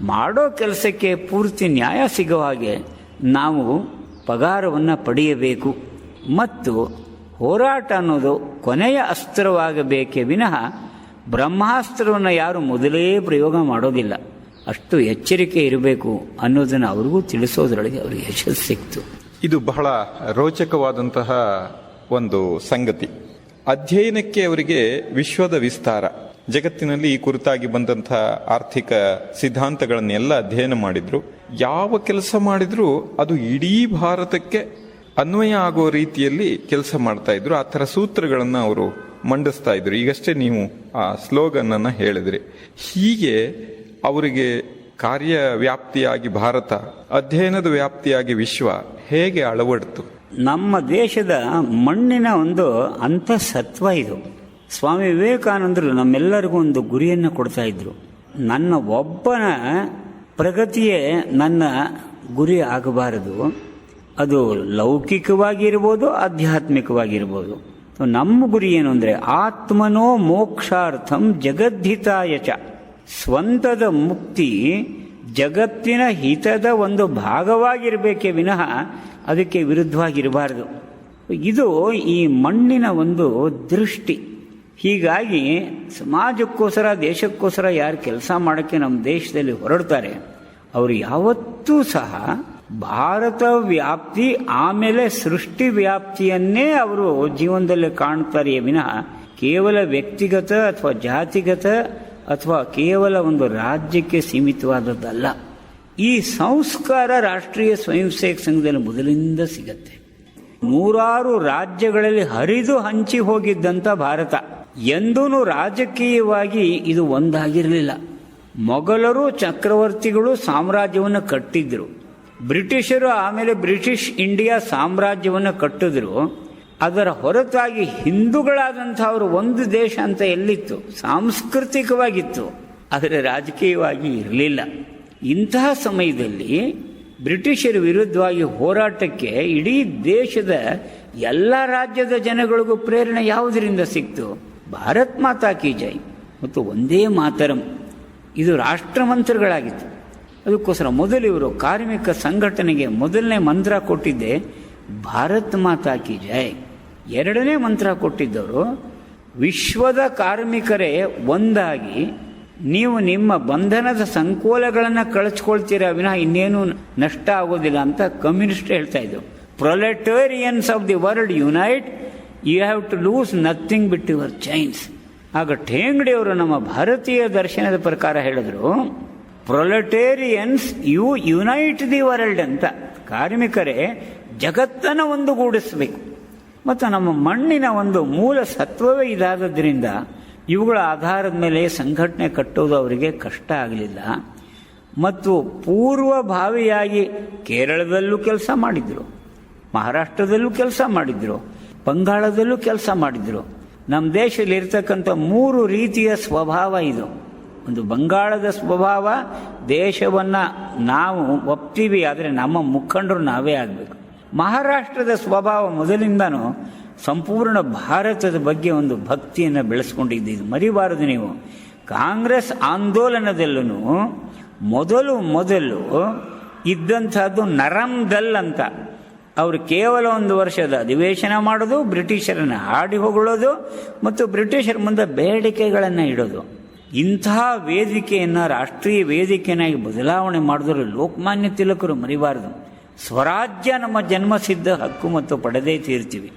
ಮಾಡೋ ಕೆಲಸಕ್ಕೆ ಪೂರ್ತಿ ನ್ಯಾಯ ಸಿಗೋ ಹಾಗೆ ನಾವು ಪಗಾರವನ್ನು ಪಡೆಯಬೇಕು. ಮತ್ತು ಹೋರಾಟ ಅನ್ನೋದು ಕೊನೆಯ ಅಸ್ತ್ರವಾಗಬೇಕೇ ವಿನಃ ಬ್ರಹ್ಮಾಸ್ತ್ರವನ್ನು ಯಾರು ಮೊದಲೇ ಪ್ರಯೋಗ ಮಾಡೋದಿಲ್ಲ. ಅಷ್ಟು ಎಚ್ಚರಿಕೆ ಇರಬೇಕು ಅನ್ನೋದನ್ನು ಅವ್ರಿಗೂ ತಿಳಿಸೋದ್ರೊಳಗೆ ಅವ್ರಿಗೆ ಯಶಸ್ಸು ಸಿಕ್ತು. ಇದು ಬಹಳ ರೋಚಕವಾದಂತಹ ಒಂದು ಸಂಗತಿ. ಅಧ್ಯಯನಕ್ಕೆ ಅವರಿಗೆ ವಿಶ್ವದ ವಿಸ್ತಾರ. ಜಗತ್ತಿನಲ್ಲಿ ಈ ಕುರಿತಾಗಿ ಬಂದಂತಹ ಆರ್ಥಿಕ ಸಿದ್ಧಾಂತಗಳನ್ನೆಲ್ಲ ಅಧ್ಯಯನ ಮಾಡಿದ್ರು. ಯಾವ ಕೆಲಸ ಮಾಡಿದ್ರು ಅದು ಇಡೀ ಭಾರತಕ್ಕೆ ಅನ್ವಯ ಆಗೋ ರೀತಿಯಲ್ಲಿ ಕೆಲಸ ಮಾಡ್ತಾ ಇದ್ರು. ಆ ಥರ ಸೂತ್ರಗಳನ್ನು ಅವರು ಮಂಡಿಸ್ತಾ ಇದ್ರು. ಈಗಷ್ಟೇ ನೀವು ಆ ಸ್ಲೋಗನ್ ಅನ್ನ ಹೇಳಿದ್ರಿ. ಹೀಗೆ ಅವರಿಗೆ ಕಾರ್ಯ ವ್ಯಾಪ್ತಿಯಾಗಿ ಭಾರತ, ಅಧ್ಯಯನದ ವ್ಯಾಪ್ತಿಯಾಗಿ ವಿಶ್ವ ಹೇಗೆ ಅಳವಡಿತು? ನಮ್ಮ ದೇಶದ ಮಣ್ಣಿನ ಒಂದು ಅಂತಸತ್ವ ಇದು. ಸ್ವಾಮಿ ವಿವೇಕಾನಂದರು ನಮ್ಮೆಲ್ಲರಿಗೂ ಒಂದು ಗುರಿಯನ್ನು ಕೊಡ್ತಾ ಇದ್ದರು ನನ್ನ ಒಬ್ಬನ ಪ್ರಗತಿಯೇ ನನ್ನ ಗುರಿ ಆಗಬಾರದು. ಅದು ಲೌಕಿಕವಾಗಿರ್ಬೋದು, ಆಧ್ಯಾತ್ಮಿಕವಾಗಿರ್ಬೋದು. ನಮ್ಮ ಗುರಿ ಏನು ಅಂದರೆ ಆತ್ಮನೋ ಮೋಕ್ಷಾರ್ಥಂ ಜಗದ್ಧಿತಾಯಚ ಸ್ವಂತದ ಮುಕ್ತಿ ಜಗತ್ತಿನ ಹಿತದ ಒಂದು ಭಾಗವಾಗಿರಬೇಕೇ ವಿನಃ ಅದಕ್ಕೆ ವಿರುದ್ಧವಾಗಿರಬಾರದು. ಇದು ಈ ಮಣ್ಣಿನ ಒಂದು ದೃಷ್ಟಿ. ಹೀಗಾಗಿ ಸಮಾಜಕ್ಕೋಸ್ಕರ, ದೇಶಕ್ಕೋಸ್ಕರ ಯಾರು ಕೆಲಸ ಮಾಡೋಕ್ಕೆ ನಮ್ಮ ದೇಶದಲ್ಲಿ ಹೊರಡ್ತಾರೆ, ಅವರು ಯಾವತ್ತೂ ಸಹ ಭಾರತ ವ್ಯಾಪ್ತಿ ಆಮೇಲೆ ಸೃಷ್ಟಿ ವ್ಯಾಪ್ತಿಯನ್ನೇ ಅವರು ಜೀವನದಲ್ಲಿ ಕಾಣ್ತಾರೆಯೇ ವಿನಃ ಕೇವಲ ವ್ಯಕ್ತಿಗತ ಅಥವಾ ಜಾತಿಗತ ಅಥವಾ ಕೇವಲ ಒಂದು ರಾಜ್ಯಕ್ಕೆ ಸೀಮಿತವಾದದ್ದಲ್ಲ. ಈ ಸಂಸ್ಕಾರ ರಾಷ್ಟ್ರೀಯ ಸ್ವಯಂ ಸೇವಕ ಸಂಘದಲ್ಲಿ ಮೊದಲಿಂದ ಸಿಗತ್ತೆ. ನೂರಾರು ರಾಜ್ಯಗಳಲ್ಲಿ ಹರಿದು ಹಂಚಿ ಹೋಗಿದ್ದಂಥ ಭಾರತ. ಎಂದೂ ರಾಜಕೀಯವಾಗಿ ಇದು ಒಂದಾಗಿರಲಿಲ್ಲ. ಮೊಘಲರು, ಚಕ್ರವರ್ತಿಗಳು ಸಾಮ್ರಾಜ್ಯವನ್ನು ಕಟ್ಟಿದ್ರು. ಬ್ರಿಟಿಷರು ಆಮೇಲೆ ಬ್ರಿಟಿಷ್ ಇಂಡಿಯಾ ಸಾಮ್ರಾಜ್ಯವನ್ನು ಕಟ್ಟಿದ್ರು. ಅದರ ಹೊರತಾಗಿ ಹಿಂದೂಗಳಾದಂಥವರು ಒಂದು ದೇಶ ಅಂತ ಎಲ್ಲಿತ್ತು? ಸಾಂಸ್ಕೃತಿಕವಾಗಿತ್ತು. ಆದರೆ ರಾಜಕೀಯವಾಗಿ ಇರಲಿಲ್ಲ. ಇಂತಹ ಸಮಯದಲ್ಲಿ ಬ್ರಿಟಿಷರ ವಿರುದ್ಧವಾಗಿ ಹೋರಾಟಕ್ಕೆ ಇಡೀ ದೇಶದ ಎಲ್ಲ ರಾಜ್ಯದ ಜನಗಳಿಗೂ ಪ್ರೇರಣೆ ಯಾವುದರಿಂದ ಸಿಕ್ತು? ಭಾರತ್ ಮಾತಾ ಕಿ ಜೈ. ಮತ್ತು ಒಂದೇ ಮಾತರಂ. ಇದು ರಾಷ್ಟ್ರಮಂತ್ರಗಳಾಗಿತ್ತು. ಅದಕ್ಕೋಸ್ಕರ ಮೊದಲು ಇವರು ಕಾರ್ಮಿಕ ಸಂಘಟನೆಗೆ ಮೊದಲನೇ ಮಂತ್ರ ಕೊಟ್ಟಿದ್ದೆ, ಭಾರತ್ ಮಾತಾ ಕಿ ಜೈ. ಎರಡನೇ ಮಂತ್ರ ಕೊಟ್ಟಿದ್ದವರು, ವಿಶ್ವದ ಕಾರ್ಮಿಕರೇ ಒಂದಾಗಿ, ನೀವು ನಿಮ್ಮ ಬಂಧನದ ಸಂಕೋಲಗಳನ್ನು ಕಳಚ್ಕೊಳ್ತೀರಾ ವಿನಃ ಇನ್ನೇನು ನಷ್ಟ ಆಗೋದಿಲ್ಲ ಅಂತ ಕಮ್ಯುನಿಸ್ಟ್ ಹೇಳ್ತಾ ಇದ್ರು. Proletarians of the world unite you have to lose nothing but your chains ಆಗ ಠೇಂಗಡಿಯವರು ನಮ್ಮ ಭಾರತೀಯ ದರ್ಶನದ ಪ್ರಕಾರ ಹೇಳಿದ್ರು proletarians you unite the world ಅಂತ. ಕಾರ್ಮಿಕರೇ, ಜಗತ್ತನ್ನು ಒಂದುಗೂಡಿಸಬೇಕು. ಮತ್ತು ನಮ್ಮ ಮಣ್ಣಿನ ಒಂದು ಮೂಲ ಸತ್ವವೇ ಇದಾದದ್ರಿಂದ ಇವುಗಳ ಆಧಾರದ ಮೇಲೆ ಸಂಘಟನೆ ಕಟ್ಟೋದು ಅವರಿಗೆ ಕಷ್ಟ ಆಗಲಿಲ್ಲ. ಮತ್ತು ಪೂರ್ವಭಾವಿಯಾಗಿ ಕೇರಳದಲ್ಲೂ ಕೆಲಸ ಮಾಡಿದರು, ಮಹಾರಾಷ್ಟ್ರದಲ್ಲೂ ಕೆಲಸ ಮಾಡಿದ್ರು. ಬಂಗಾಳದಲ್ಲೂ ಕೆಲಸ ಮಾಡಿದರು. ನಮ್ಮ ದೇಶದಲ್ಲಿ ಇರ್ತಕ್ಕಂಥ ಮೂರು ರೀತಿಯ ಸ್ವಭಾವ ಇದು. ಒಂದು ಬಂಗಾಳದ ಸ್ವಭಾವ, ದೇಶವನ್ನು ನಾವು ಒಪ್ತೀವಿ, ಆದರೆ ನಮ್ಮ ಮುಖಂಡರು ನಾವೇ ಆಗಬೇಕು. ಮಹಾರಾಷ್ಟ್ರದ ಸ್ವಭಾವ ಮೊದಲಿಂದನೂ ಸಂಪೂರ್ಣ ಭಾರತದ ಬಗ್ಗೆ ಒಂದು ಭಕ್ತಿಯನ್ನು ಬೆಳೆಸ್ಕೊಂಡಿದ್ದು ಮರಿಬಾರದು ನೀವು. ಕಾಂಗ್ರೆಸ್ ಆಂದೋಲನದಲ್ಲೂ ಮೊದಲು ಮೊದಲು ಇದ್ದಂಥದ್ದು ನರಮ್ ದಲ್ ಅಂತ. ಅವರು ಕೇವಲ ಒಂದು ವರ್ಷದ ಅಧಿವೇಶನ ಮಾಡೋದು, ಬ್ರಿಟಿಷರನ್ನು ಆಡಿ ಹೊಗಳೋದು ಮತ್ತು ಬ್ರಿಟಿಷರ ಮುಂದೆ ಬೇಡಿಕೆಗಳನ್ನು ಇಡೋದು. ಇಂತಹ ವೇದಿಕೆಯನ್ನು, ರಾಷ್ಟ್ರೀಯ ವೇದಿಕೆಯನ್ನಾಗಿ ಬದಲಾವಣೆ ಮಾಡಿದ್ರು ಲೋಕಮಾನ್ಯ ತಿಲಕರು ಮರಿಬಾರದು. ಸ್ವರಾಜ್ಯ ನಮ್ಮ ಜನ್ಮಸಿದ್ಧ ಹಕ್ಕು ಮತ್ತು ಪಡೆದೇ ತೀರ್ತೀವಿ.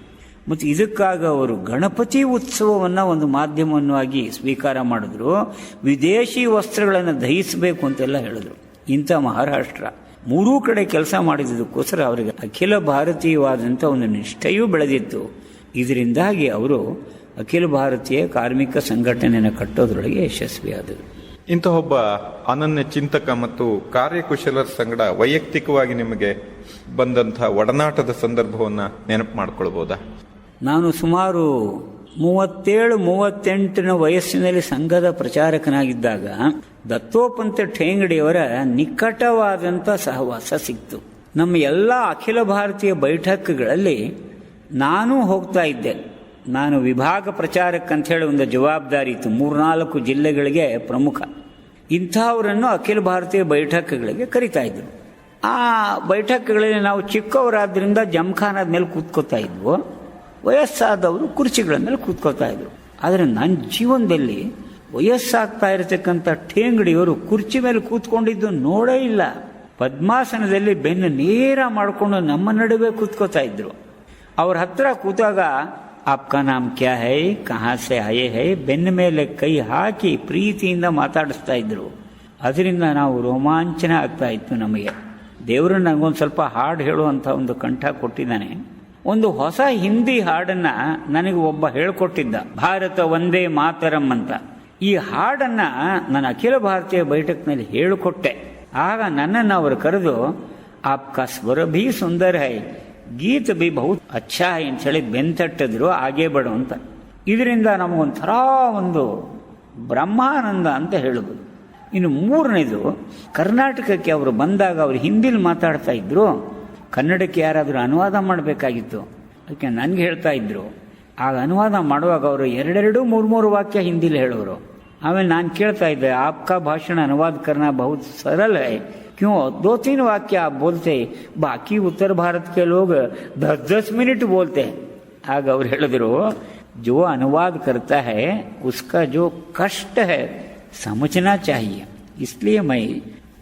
ಮತ್ತು ಇದಕ್ಕಾಗಿ ಅವರು ಗಣಪತಿ ಉತ್ಸವವನ್ನು ಒಂದು ಮಾಧ್ಯಮವನ್ನಾಗಿ ಸ್ವೀಕಾರ ಮಾಡಿದ್ರು. ವಿದೇಶಿ ವಸ್ತ್ರಗಳನ್ನು ದಹಿಸಬೇಕು ಅಂತೆಲ್ಲ ಹೇಳಿದ್ರು. ಇಂಥ ಮಹಾರಾಷ್ಟ್ರ. ಮೂರೂ ಕಡೆ ಕೆಲಸ ಮಾಡಿದ್ದಕ್ಕೋಸ್ಕರ ಅವರಿಗೆ ಅಖಿಲ ಭಾರತೀಯವಾದಂಥ ಒಂದು ನಿಷ್ಠೆಯೂ ಬೆಳೆದಿತ್ತು. ಇದರಿಂದಾಗಿ ಅವರು ಅಖಿಲ ಭಾರತೀಯ ಕಾರ್ಮಿಕ ಸಂಘಟನೆಯನ್ನು ಕಟ್ಟೋದ್ರೊಳಗೆ ಯಶಸ್ವಿಯಾದರು. ಇಂತಹ ಒಬ್ಬ ಅನನ್ಯ ಚಿಂತಕ ಮತ್ತು ಕಾರ್ಯಕುಶಲರ ಸಂಗಡ ವೈಯಕ್ತಿಕವಾಗಿ ನಿಮಗೆ ಬಂದಂತಹ ಒಡನಾಟದ ಸಂದರ್ಭವನ್ನು ನೆನಪು ಮಾಡ್ಕೊಳ್ಬೋದಾ? ನಾನು ಸುಮಾರು ಮೂವತ್ತೇಳು ಮೂವತ್ತೆಂಟನ ವಯಸ್ಸಿನಲ್ಲಿ ಸಂಘದ ಪ್ರಚಾರಕನಾಗಿದ್ದಾಗ ದತ್ತೋಪಂತ ಠೇಂಗಡಿಯವರ ನಿಕಟವಾದಂಥ ಸಹವಾಸ ಸಿಕ್ತು. ನಮ್ಮ ಎಲ್ಲ ಅಖಿಲ ಭಾರತೀಯ ಬೈಠಕ್ಗಳಲ್ಲಿ ನಾನು ಹೋಗ್ತಾ ಇದ್ದೆ. ನಾನು ವಿಭಾಗ ಪ್ರಚಾರಕ್ಕಂಥೇಳಿ ಒಂದು ಜವಾಬ್ದಾರಿ ಇತ್ತು. ಮೂರ್ನಾಲ್ಕು ಜಿಲ್ಲೆಗಳಿಗೆ ಪ್ರಮುಖ. ಇಂಥವರನ್ನು ಅಖಿಲ ಭಾರತೀಯ ಬೈಠಕ್ಗಳಿಗೆ ಕರಿತಾ ಇದ್ರು. ಆ ಬೈಠಕ್ಗಳಲ್ಲಿ ನಾವು ಚಿಕ್ಕವರಾದ್ರಿಂದ ಜಮ್ಖಾನದ ಮೇಲೆ ಕೂತ್ಕೋತಾ ಇದ್ವು. ವಯಸ್ಸಾದವರು ಕುರ್ಚಿಗಳ ಮೇಲೆ ಕೂತ್ಕೋತಾ ಇದ್ರು. ಆದರೆ ನನ್ನ ಜೀವನದಲ್ಲಿ ವಯಸ್ಸಾಗ್ತಾ ಇರತಕ್ಕಂಥ ಠೇಂಗಡಿಯವರು ಕುರ್ಚಿ ಮೇಲೆ ಕೂತ್ಕೊಂಡಿದ್ದು ನೋಡೇ ಇಲ್ಲ. ಪದ್ಮಾಸನದಲ್ಲಿ ಬೆನ್ನು ನೇರ ಮಾಡಿಕೊಂಡು ನಮ್ಮ ನಡುವೆ ಕೂತ್ಕೋತಾ ಇದ್ರು. ಅವ್ರ ಹತ್ರ ಕೂತಾಗ ಆಪ್ಕಾ ನಾಮ್ ಕ್ಯಾ ಹೈ? ಕಹಾ ಸೆ ಆಯೇ ಹೈ? ಬೆನ್ನ ಮೇಲೆ ಕೈ ಹಾಕಿ ಪ್ರೀತಿಯಿಂದ ಮಾತಾಡಿಸ್ತಾ ಇದ್ರು. ಅದರಿಂದ ನಾವು ರೋಮಾಂಚನ ಆಗ್ತಾ ಇತ್ತು ನಮಗೆ. ದೇವರು ನನಗೊಂದು ಸ್ವಲ್ಪ ಹಾಡು ಹೇಳುವಂಥ ಒಂದು ಕಂಠ ಕೊಟ್ಟಿದ್ದಾನೆ. ಒಂದು ಹೊಸ ಹಿಂದಿ ಹಾಡನ್ನು ನನಗೆ ಒಬ್ಬ ಹೇಳಿಕೊಟ್ಟಿದ್ದ. ಭಾರತ ಒಂದೇ ಮಾತರಂ ಅಂತ. ಈ ಹಾಡನ್ನು ನಾನು ಅಖಿಲ ಭಾರತೀಯ ಬೈಠಕ್ನಲ್ಲಿ ಹೇಳಿಕೊಟ್ಟೆ. ಆಗ ನನ್ನನ್ನು ಅವರು ಕರೆದು ಆಪ್ಕ ಸ್ವರ ಭೀ ಸುಂದರ ಹೈ, ಗೀತ ಬಿ ಬಹುತ್ ಅಚ್ಚಾ ಹೈ ಅಂತ ಹೇಳಿ ಬೆಂತಟ್ಟಿದ್ರು ಆಗೇ ಬಡು ಅಂತ. ಇದರಿಂದ ನಮಗೊಂಥರ ಒಂದು ಬ್ರಹ್ಮಾನಂದ ಅಂತ ಹೇಳಬಹುದು ಇನ್ನು ಮೂರನೇದು, ಕರ್ನಾಟಕಕ್ಕೆ ಅವರು ಬಂದಾಗ ಅವರು ಹಿಂದಿಲಿ ಮಾತಾಡ್ತಾ ಇದ್ರು, ಕನ್ನಡಕ್ಕೆ ಯಾರಾದರೂ ಅನುವಾದ ಮಾಡಬೇಕಾಗಿತ್ತು. ಅದಕ್ಕೆ ನನಗೆ ಹೇಳ್ತಾ ಇದ್ರು. ಆಗ ಅನುವಾದ ಮಾಡುವಾಗ ಅವರು ಎರಡೆರಡು ಮೂರು ಮೂರು ವಾಕ್ಯ ಹಿಂದಿಲಿ ಹೇಳೋರು. ಆಮೇಲೆ ನಾನು ಕೇಳ್ತಾ ಇದ್ದೆ आपका भाषण अनुवाद करना बहुत सरल है क्यों दो तीन वाक्य आप बोलते बाकी उत्तर भारत के लोग दस दस मिनट बोलते हैं आग ಅವ್ರು ಹೇಳಿದ್ರು जो अनुवाद करता है उसका जो कष्ट है समझना चाहिए इसलिए मैं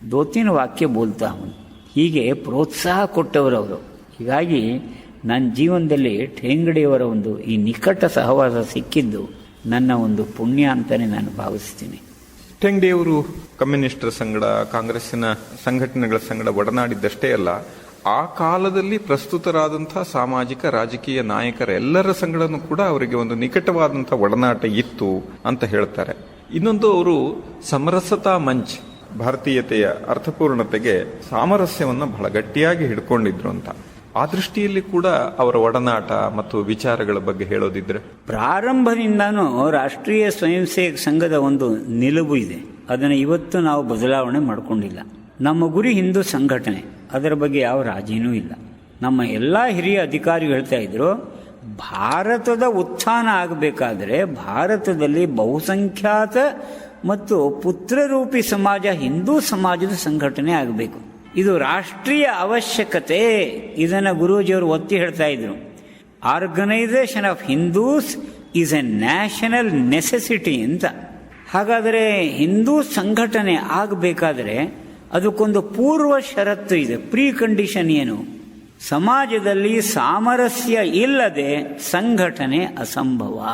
दो तीन वाक्य बोलता हूँ ಹೀಗೆ ಪ್ರೋತ್ಸಾಹ ಕೊಟ್ಟವರವರು ಹೀಗಾಗಿ ನನ್ನ ಜೀವನದಲ್ಲಿ ಠೇಂಗಡಿಯವರ ಒಂದು ಈ ನಿಕಟ ಸಹವಾಸ ಸಿಕ್ಕಿದ್ದು ನನ್ನ ಒಂದು ಪುಣ್ಯ ಅಂತಲೇ ನಾನು ಭಾವಿಸ್ತೀನಿ. ಟೆಂಗ್ಡಿಯವರು ಕಮ್ಯುನಿಸ್ಟರ ಸಂಗಡ, ಕಾಂಗ್ರೆಸ್ಸಿನ ಸಂಘಟನೆಗಳ ಸಂಗಡ ಒಡನಾಡಿದ್ದಷ್ಟೇ ಅಲ್ಲ, ಆ ಕಾಲದಲ್ಲಿ ಪ್ರಸ್ತುತರಾದಂತಹ ಸಾಮಾಜಿಕ ರಾಜಕೀಯ ನಾಯಕರ ಎಲ್ಲರ ಸಂಗಡನೂ ಕೂಡ ಅವರಿಗೆ ಒಂದು ನಿಕಟವಾದಂತಹ ಒಡನಾಟ ಇತ್ತು ಅಂತ ಹೇಳ್ತಾರೆ. ಇನ್ನೊಂದು ಅವರು ಸಮರಸತಾ ಮಂಚ್, ಭಾರತೀಯತೆಯ ಅರ್ಥಪೂರ್ಣತೆಗೆ ಸಾಮರಸ್ಯವನ್ನು ಬಹಳ ಗಟ್ಟಿಯಾಗಿ ಹಿಡ್ಕೊಂಡಿದ್ರು ಅಂತ. ಆ ದೃಷ್ಟಿಯಲ್ಲಿ ಕೂಡ ಅವರ ಒಡನಾಟ ಮತ್ತು ವಿಚಾರಗಳ ಬಗ್ಗೆ ಹೇಳೋದಿದ್ರೆ ಪ್ರಾರಂಭದಿಂದಾನು ರಾಷ್ಟ್ರೀಯ ಸ್ವಯಂ ಸೇವಕ ಸಂಘದ ಒಂದು ನಿಲುವು ಇದೆ. ಅದನ್ನು ಇವತ್ತು ನಾವು ಬದಲಾವಣೆ ಮಾಡಿಕೊಂಡಿಲ್ಲ. ನಮ್ಮ ಗುರಿ ಹಿಂದೂ ಸಂಘಟನೆ. ಅದರ ಬಗ್ಗೆ ಯಾವ ರಾಜಿನೂ ಇಲ್ಲ. ನಮ್ಮ ಎಲ್ಲ ಹಿರಿಯ ಅಧಿಕಾರಿಗಳು ಹೇಳ್ತಾ ಇದ್ರು, ಭಾರತದ ಉತ್ಥಾನ ಆಗಬೇಕಾದ್ರೆ ಭಾರತದಲ್ಲಿ ಬಹುಸಂಖ್ಯಾತ ಮತ್ತು ಪುತ್ರರೂಪಿ ಸಮಾಜ ಹಿಂದೂ ಸಮಾಜದ ಸಂಘಟನೆ ಆಗಬೇಕು. ಇದು ರಾಷ್ಟ್ರೀಯ ಅವಶ್ಯಕತೆ. ಇದನ್ನು ಗುರೂಜಿಯವರು ಒತ್ತಿ ಹೇಳ್ತಾ ಇದ್ರು. Organisation of Hindus is a national necessity ಅಂತ. ಹಾಗಾದರೆ ಹಿಂದೂ ಸಂಘಟನೆ ಆಗಬೇಕಾದ್ರೆ ಅದಕ್ಕೊಂದು ಪೂರ್ವ ಷರತ್ತು ಇದೆ. ಪ್ರೀ ಕಂಡೀಷನ್ ಏನು? ಸಮಾಜದಲ್ಲಿ ಸಾಮರಸ್ಯ ಇಲ್ಲದೆ ಸಂಘಟನೆ ಅಸಂಭವ.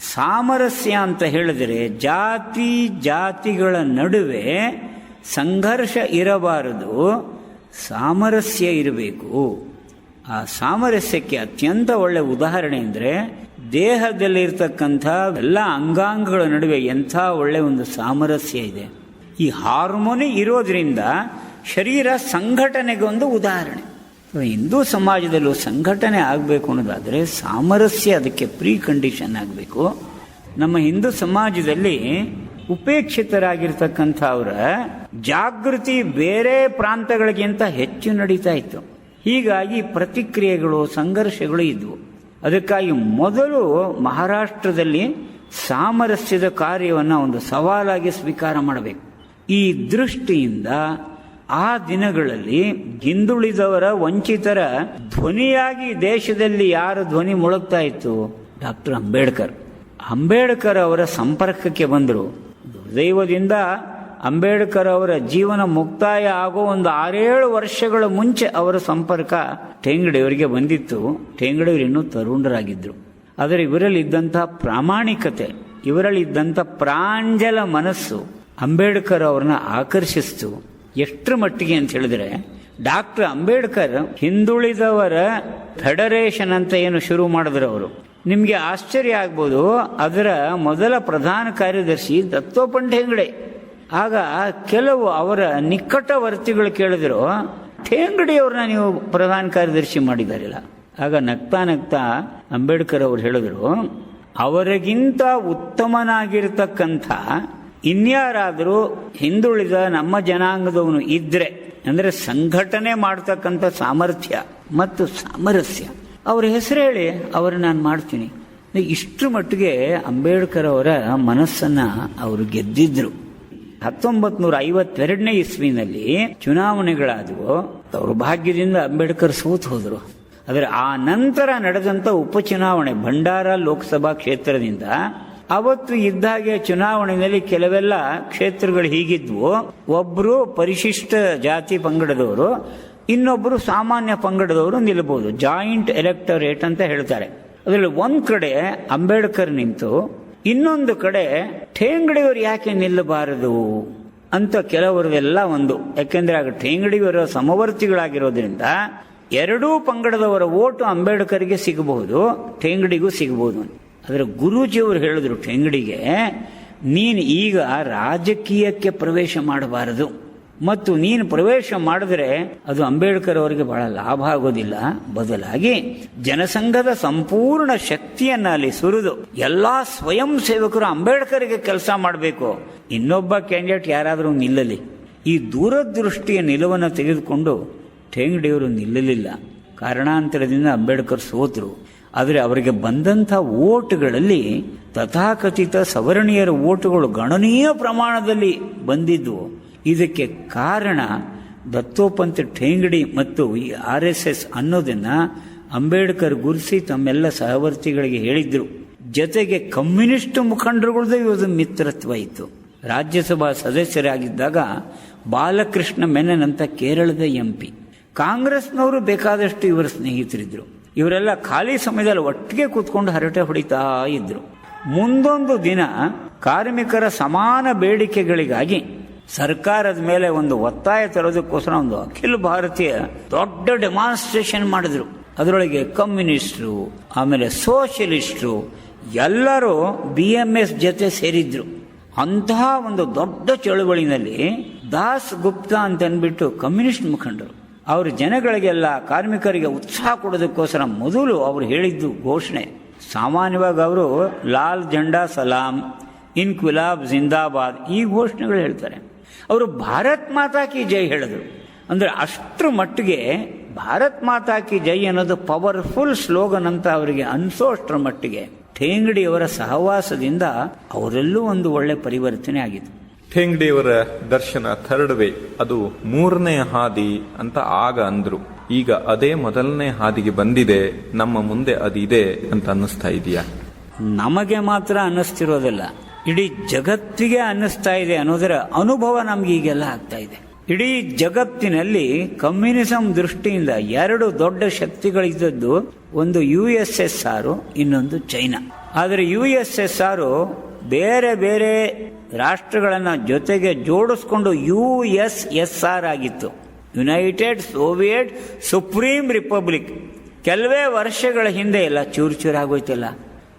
ಸಾಮರಸ್ಯ ಅಂತ ಹೇಳಿದರೆ ಜಾತಿ ಜಾತಿಗಳ ನಡುವೆ ಸಂಘರ್ಷ ಇರಬಾರದು, ಸಾಮರಸ್ಯ ಇರಬೇಕು. ಆ ಸಾಮರಸ್ಯಕ್ಕೆ ಅತ್ಯಂತ ಒಳ್ಳೆ ಉದಾಹರಣೆ ಅಂದರೆ ದೇಹದಲ್ಲಿರ್ತಕ್ಕಂಥ ಎಲ್ಲ ಅಂಗಾಂಗಗಳ ನಡುವೆ ಎಂಥ ಒಳ್ಳೆ ಒಂದು ಸಾಮರಸ್ಯ ಇದೆ. ಈ ಹಾರ್ಮೋನಿ ಇರೋದ್ರಿಂದ ಶರೀರ ಸಂಘಟನೆಗೊಂದು ಉದಾಹರಣೆ. ಹಿಂದೂ ಸಮಾಜದಲ್ಲೂ ಸಂಘಟನೆ ಆಗಬೇಕು ಅನ್ನೋದಾದರೆ ಸಾಮರಸ್ಯ ಅದಕ್ಕೆ ಪ್ರೀ ಕಂಡೀಷನ್ ಆಗಬೇಕು. ನಮ್ಮ ಹಿಂದೂ ಸಮಾಜದಲ್ಲಿ ಉಪೇಕ್ಷಿತರಾಗಿರ್ತಕ್ಕಂಥ ಅವರ ಜಾಗೃತಿ ಬೇರೆ ಪ್ರಾಂತಗಳಿಗಿಂತ ಹೆಚ್ಚು ನಡೀತಾ ಇತ್ತು. ಹೀಗಾಗಿ ಪ್ರತಿಕ್ರಿಯೆಗಳು, ಸಂಘರ್ಷಗಳು ಇದ್ವು. ಅದಕ್ಕಾಗಿ ಮೊದಲು ಮಹಾರಾಷ್ಟ್ರದಲ್ಲಿ ಸಾಮರಸ್ಯದ ಕಾರ್ಯವನ್ನು ಒಂದು ಸವಾಲಾಗಿ ಸ್ವೀಕಾರ ಮಾಡಬೇಕು. ಈ ದೃಷ್ಟಿಯಿಂದ ಆ ದಿನಗಳಲ್ಲಿ ಹಿಂದುಳಿದವರ ವಂಚಿತರ ಧ್ವನಿಯಾಗಿ ದೇಶದಲ್ಲಿ ಯಾರ ಧ್ವನಿ ಮುಳುಗ್ತಾ ಇತ್ತು? ಡಾಕ್ಟರ್ ಅಂಬೇಡ್ಕರ್. ಅಂಬೇಡ್ಕರ್ ಅವರ ಸಂಪರ್ಕಕ್ಕೆ ಬಂದರು. ದೈವದಿಂದ ಅಂಬೇಡ್ಕರ್ ಅವರ ಜೀವನ ಮುಕ್ತಾಯ ಆಗೋ ಒಂದು ಆರೇಳು ವರ್ಷಗಳ ಮುಂಚೆ ಅವರ ಸಂಪರ್ಕ ಠೇಂಗಡೆಯವರಿಗೆ ಬಂದಿತ್ತು. ಠೇಂಗಡೆಯವರು ಇನ್ನೂ ತರುಣರಾಗಿದ್ದರು ಆದರೆ ಇವರಲ್ಲಿದ್ದಂಥ ಪ್ರಾಮಾಣಿಕತೆ, ಇವರಲ್ಲಿದ್ದಂಥ ಪ್ರಾಂಜಲ ಮನಸ್ಸು ಅಂಬೇಡ್ಕರ್ ಅವ್ರನ್ನ ಆಕರ್ಷಿಸ್ತು. ಎಷ್ಟರ ಮಟ್ಟಿಗೆ ಅಂತ ಹೇಳಿದ್ರೆ, ಡಾಕ್ಟರ್ ಅಂಬೇಡ್ಕರ್ ಹಿಂದುಳಿದವರ ಫೆಡರೇಷನ್ ಅಂತ ಏನು ಶುರು ಮಾಡಿದ್ರು ಅವರು. ನಿಮಗೆ ಆಶ್ಚರ್ಯ ಆಗ್ಬೋದು, ಅದರ ಮೊದಲ ಪ್ರಧಾನ ಕಾರ್ಯದರ್ಶಿ ದತ್ತೋಪಂಡ್ ಹೆಂಗಡೆ ಆಗ ಕೆಲವು ಅವರ ನಿಕಟವರ್ತಿಗಳು ಕೇಳಿದ್ರು ಠೇಂಗಡಿಯವ್ರನ್ನ ನೀವು ಪ್ರಧಾನ ಕಾರ್ಯದರ್ಶಿ ಮಾಡಿದಾರಿಲ್ಲ. ಆಗ ನಗ್ತಾ ನಗ್ತಾ ಅಂಬೇಡ್ಕರ್ ಅವರು ಹೇಳಿದ್ರು, ಅವರಿಗಿಂತ ಉತ್ತಮನಾಗಿರ್ತಕ್ಕಂಥ ಇನ್ಯಾರಾದರೂ ಹಿಂದುಳಿದ ನಮ್ಮ ಜನಾಂಗದವನು ಇದ್ರೆ, ಅಂದ್ರೆ ಸಂಘಟನೆ ಮಾಡ್ತಕ್ಕಂಥ ಸಾಮರ್ಥ್ಯ ಮತ್ತು ಸಾಮರಸ್ಯ, ಅವ್ರ ಹೆಸರು ಹೇಳಿ ಅವರು ನಾನು ಮಾಡ್ತೀನಿ. ಇಷ್ಟರ ಮಟ್ಟಿಗೆ ಅಂಬೇಡ್ಕರ್ ಅವರ ಮನಸ್ಸನ್ನ ಅವರು ಗೆದ್ದಿದ್ರು. ಹತ್ತೊಂಬತ್ ನೂರ ಐವತ್ತೆರಡನೇ ಇಸ್ವಿನಲ್ಲಿ ಚುನಾವಣೆಗಳಾದವು, ದೌರ್ಭಾಗ್ಯದಿಂದ ಅಂಬೇಡ್ಕರ್ ಸೋತು ಹೋದರು. ಆದರೆ ಆ ನಂತರ ನಡೆದಂತ ಉಪಚುನಾವಣೆ ಭಂಡಾರ ಲೋಕಸಭಾ ಕ್ಷೇತ್ರದಿಂದ, ಅವತ್ತು ಇದ್ದಾಗೆ ಚುನಾವಣೆಯಲ್ಲಿ ಕೆಲವೆಲ್ಲ ಕ್ಷೇತ್ರಗಳು ಹೀಗಿದ್ವು. ಒಬ್ಬರು ಪರಿಶಿಷ್ಟ ಜಾತಿ ಪಂಗಡದವರು ಇನ್ನೊಬ್ಬರು ಸಾಮಾನ್ಯ ಪಂಗಡದವರು ನಿಲ್ಬಹುದು ಜಾಯಿಂಟ್ ಎಲೆಕ್ಟರೇಟ್ ಅಂತ ಹೇಳ್ತಾರೆ. ಅದರಲ್ಲಿ ಒಂದು ಕಡೆ ಅಂಬೇಡ್ಕರ್ ನಿಂತು ಇನ್ನೊಂದು ಕಡೆ ಠೇಂಗಡಿಯವರು ಯಾಕೆ ನಿಲ್ಲಬಾರದು ಅಂತ ಕೆಲವರದೆಲ್ಲ ಒಂದು. ಯಾಕೆಂದ್ರೆ ಆಗ ಠೇಂಗಡಿಯವರ ಸಮವರ್ತಿಗಳಾಗಿರೋದ್ರಿಂದ ಎರಡೂ ಪಂಗಡದವರ ಓಟು ಅಂಬೇಡ್ಕರ್ಗೆ ಸಿಗಬಹುದು ಠೇಂಗಡಿಗೂ ಸಿಗಬಹುದು ಆದರೆ ಗುರೂಜಿಯವರು ಹೇಳಿದ್ರು ಠೇಂಗಡಿಗೆ ನೀನು ಈಗ ರಾಜಕೀಯಕ್ಕೆ ಪ್ರವೇಶ ಮಾಡಬಾರದು. ಮತ್ತು ನೀನು ಪ್ರವೇಶ ಮಾಡಿದ್ರೆ ಅದು ಅಂಬೇಡ್ಕರ್ ಅವರಿಗೆ ಬಹಳ ಲಾಭ ಆಗೋದಿಲ್ಲ. ಬದಲಾಗಿ ಜನಸಂಘದ ಸಂಪೂರ್ಣ ಶಕ್ತಿಯನ್ನ ಅಲ್ಲಿ ಸುರಿದು ಎಲ್ಲಾ ಸ್ವಯಂ ಸೇವಕರು ಅಂಬೇಡ್ಕರ್ಗೆ ಕೆಲಸ ಮಾಡಬೇಕು. ಇನ್ನೊಬ್ಬ ಕ್ಯಾಂಡಿಡೇಟ್ ಯಾರಾದರೂ ನಿಲ್ಲಲಿ. ಈ ದೂರದೃಷ್ಟಿಯ ನಿಲುವನ್ನು ತೆಗೆದುಕೊಂಡು ಠೇಂಗಡಿಯವರು ನಿಲ್ಲಲಿಲ್ಲ. ಕಾರಣಾಂತರದಿಂದ ಅಂಬೇಡ್ಕರ್ ಸೋತರು. ಆದರೆ ಅವರಿಗೆ ಬಂದಂಥ ಓಟ್ಗಳಲ್ಲಿ ತಥಾಕಥಿತ ಸವರ್ಣೀಯರ ಓಟುಗಳು ಗಣನೀಯ ಪ್ರಮಾಣದಲ್ಲಿ ಬಂದಿದ್ವು. ಇದಕ್ಕೆ ಕಾರಣ ದತ್ತೋಪಂತ್ ಠೇಂಗಡಿ ಮತ್ತು ಈ ಆರ್ ಎಸ್ ಎಸ್ ಅನ್ನೋದನ್ನ ಅಂಬೇಡ್ಕರ್ ಗುರುಸಿ ತಮ್ಮೆಲ್ಲ ಸಹವರ್ತಿಗಳಿಗೆ ಹೇಳಿದ್ರು. ಜೊತೆಗೆ ಕಮ್ಯುನಿಸ್ಟ್ ಮುಖಂಡರುಗಳದ್ದು ಇವತ್ತು ಮಿತ್ರತ್ವ ಇತ್ತು. ರಾಜ್ಯಸಭಾ ಸದಸ್ಯರಾಗಿದ್ದಾಗ ಬಾಲಕೃಷ್ಣ ಮೆನನ್ ಅಂತ ಕೇರಳದ ಎಂ ಪಿ ಕಾಂಗ್ರೆಸ್ನವರು ಬೇಕಾದಷ್ಟು ಇವರ ಸ್ನೇಹಿತರಿದ್ರು. ಇವರೆಲ್ಲ ಖಾಲಿ ಸಮಯದಲ್ಲಿ ಒಟ್ಟಿಗೆ ಕೂತ್ಕೊಂಡು ಹರಟೆ ಹೊಡಿತಾ ಇದ್ರು. ಮುಂದೊಂದು ದಿನ ಕಾರ್ಮಿಕರ ಸಮಾನ ಬೇಡಿಕೆಗಳಿಗಾಗಿ ಸರ್ಕಾರದ ಮೇಲೆ ಒಂದು ಒತ್ತಾಯ ತರೋದಕ್ಕೋಸ್ಕರ ಒಂದು ಅಖಿಲ ಭಾರತೀಯ ದೊಡ್ಡ ಡೆಮಾನ್ಸ್ಟ್ರೇಷನ್ ಮಾಡಿದ್ರು. ಅದರೊಳಗೆ ಕಮ್ಯುನಿಸ್ಟ್ರು ಆಮೇಲೆ ಸೋಷಲಿಸ್ಟ್ರು ಎಲ್ಲರೂ ಬಿ ಎಂ ಎಸ್ ಜೊತೆ ಸೇರಿದ್ರು. ಅಂತಹ ಒಂದು ದೊಡ್ಡ ಚಳುವಳಿನಲ್ಲಿ ದಾಸ್ ಗುಪ್ತಾ ಅಂತನ್ಬಿಟ್ಟು ಕಮ್ಯುನಿಸ್ಟ್ ಮುಖಂಡರು. ಅವರು ಜನಗಳಿಗೆಲ್ಲ ಕಾರ್ಮಿಕರಿಗೆ ಉತ್ಸಾಹ ಕೊಡೋದಕ್ಕೋಸ್ಕರ ಮೊದಲು ಅವರು ಹೇಳಿದ್ದು ಘೋಷಣೆ. ಸಾಮಾನ್ಯವಾಗಿ ಅವರು ಲಾಲ್ ಜಂಡಾ ಸಲಾಂ, ಇನ್ಕ್ವಿಲಾಬ್ ಜಿಂದಾಬಾದ್ ಈ ಘೋಷಣೆಗಳು ಹೇಳ್ತಾರೆ. ಅವರು ಭಾರತ್ ಮಾತಾ ಕಿ ಜೈ ಹೇಳಿದ್ರು. ಅಂದರೆ ಅಷ್ಟರ ಮಟ್ಟಿಗೆ ಭಾರತ್ ಮಾತಾ ಕಿ ಜೈ ಅನ್ನೋದು ಪವರ್ಫುಲ್ ಸ್ಲೋಗನ್ ಅಂತ ಅವರಿಗೆ ಅನಿಸೋ ಅಷ್ಟರ ಮಟ್ಟಿಗೆ. ಠೇಂಗಡಿಯವರ ಸಹವಾಸದಿಂದ ಅವರೆಲ್ಲೂ ಒಂದು ಒಳ್ಳೆ ಪರಿವರ್ತನೆ ಆಗಿತ್ತು. ಠೇಂಗಡಿಯವರ ದರ್ಶನ ಥರ್ಡ್ ವೇ ಅದು ಮೂರನೇ ಹಾದಿ ಅಂತ ಆಗ ಅಂದ್ರು. ಈಗ ಅದೇ ಮೊದಲನೇ ಹಾದಿಗೆ ಬಂದಿದೆ ನಮ್ಮ ಮುಂದೆ ಅದಿದೆ ಅಂತ ಅನ್ನಿಸ್ತಾ ಇದೆಯಾ? ನಮಗೆ ಮಾತ್ರ ಅನ್ನಿಸ್ತಿರೋದಿಲ್ಲ. ಇಡೀ ಜಗತ್ತಿಗೆ ಅನ್ನಿಸ್ತಾ ಇದೆ ಅನ್ನೋದರ ಅನುಭವ ನಮಗೀಗೆಲ್ಲ ಆಗ್ತಾ ಇದೆ. ಇಡೀ ಜಗತ್ತಿನಲ್ಲಿ ಕಮ್ಯುನಿಸಂ ದೃಷ್ಟಿಯಿಂದ ಎರಡು ದೊಡ್ಡ ಶಕ್ತಿಗಳಿದ್ದದ್ದು ಒಂದು ಯು ಎಸ್ ಎಸ್ ಆರ್, ಇನ್ನೊಂದು ಚೈನಾ. ಆದರೆ ಯು ಎಸ್ ಎಸ್ ಆರ್ ಬೇರೆ ಬೇರೆ ರಾಷ್ಟ್ರಗಳನ್ನು ಜೊತೆಗೆ ಜೋಡಿಸ್ಕೊಂಡು ಯು ಎಸ್ ಎಸ್ ಆರ್ ಆಗಿತ್ತು. United Soviet Supreme Republic. ಕೆಲವೇ ವರ್ಷಗಳ ಹಿಂದೆ ಎಲ್ಲ ಚೂರು ಚೂರಾಗೋಯ್ತಲ್ಲ.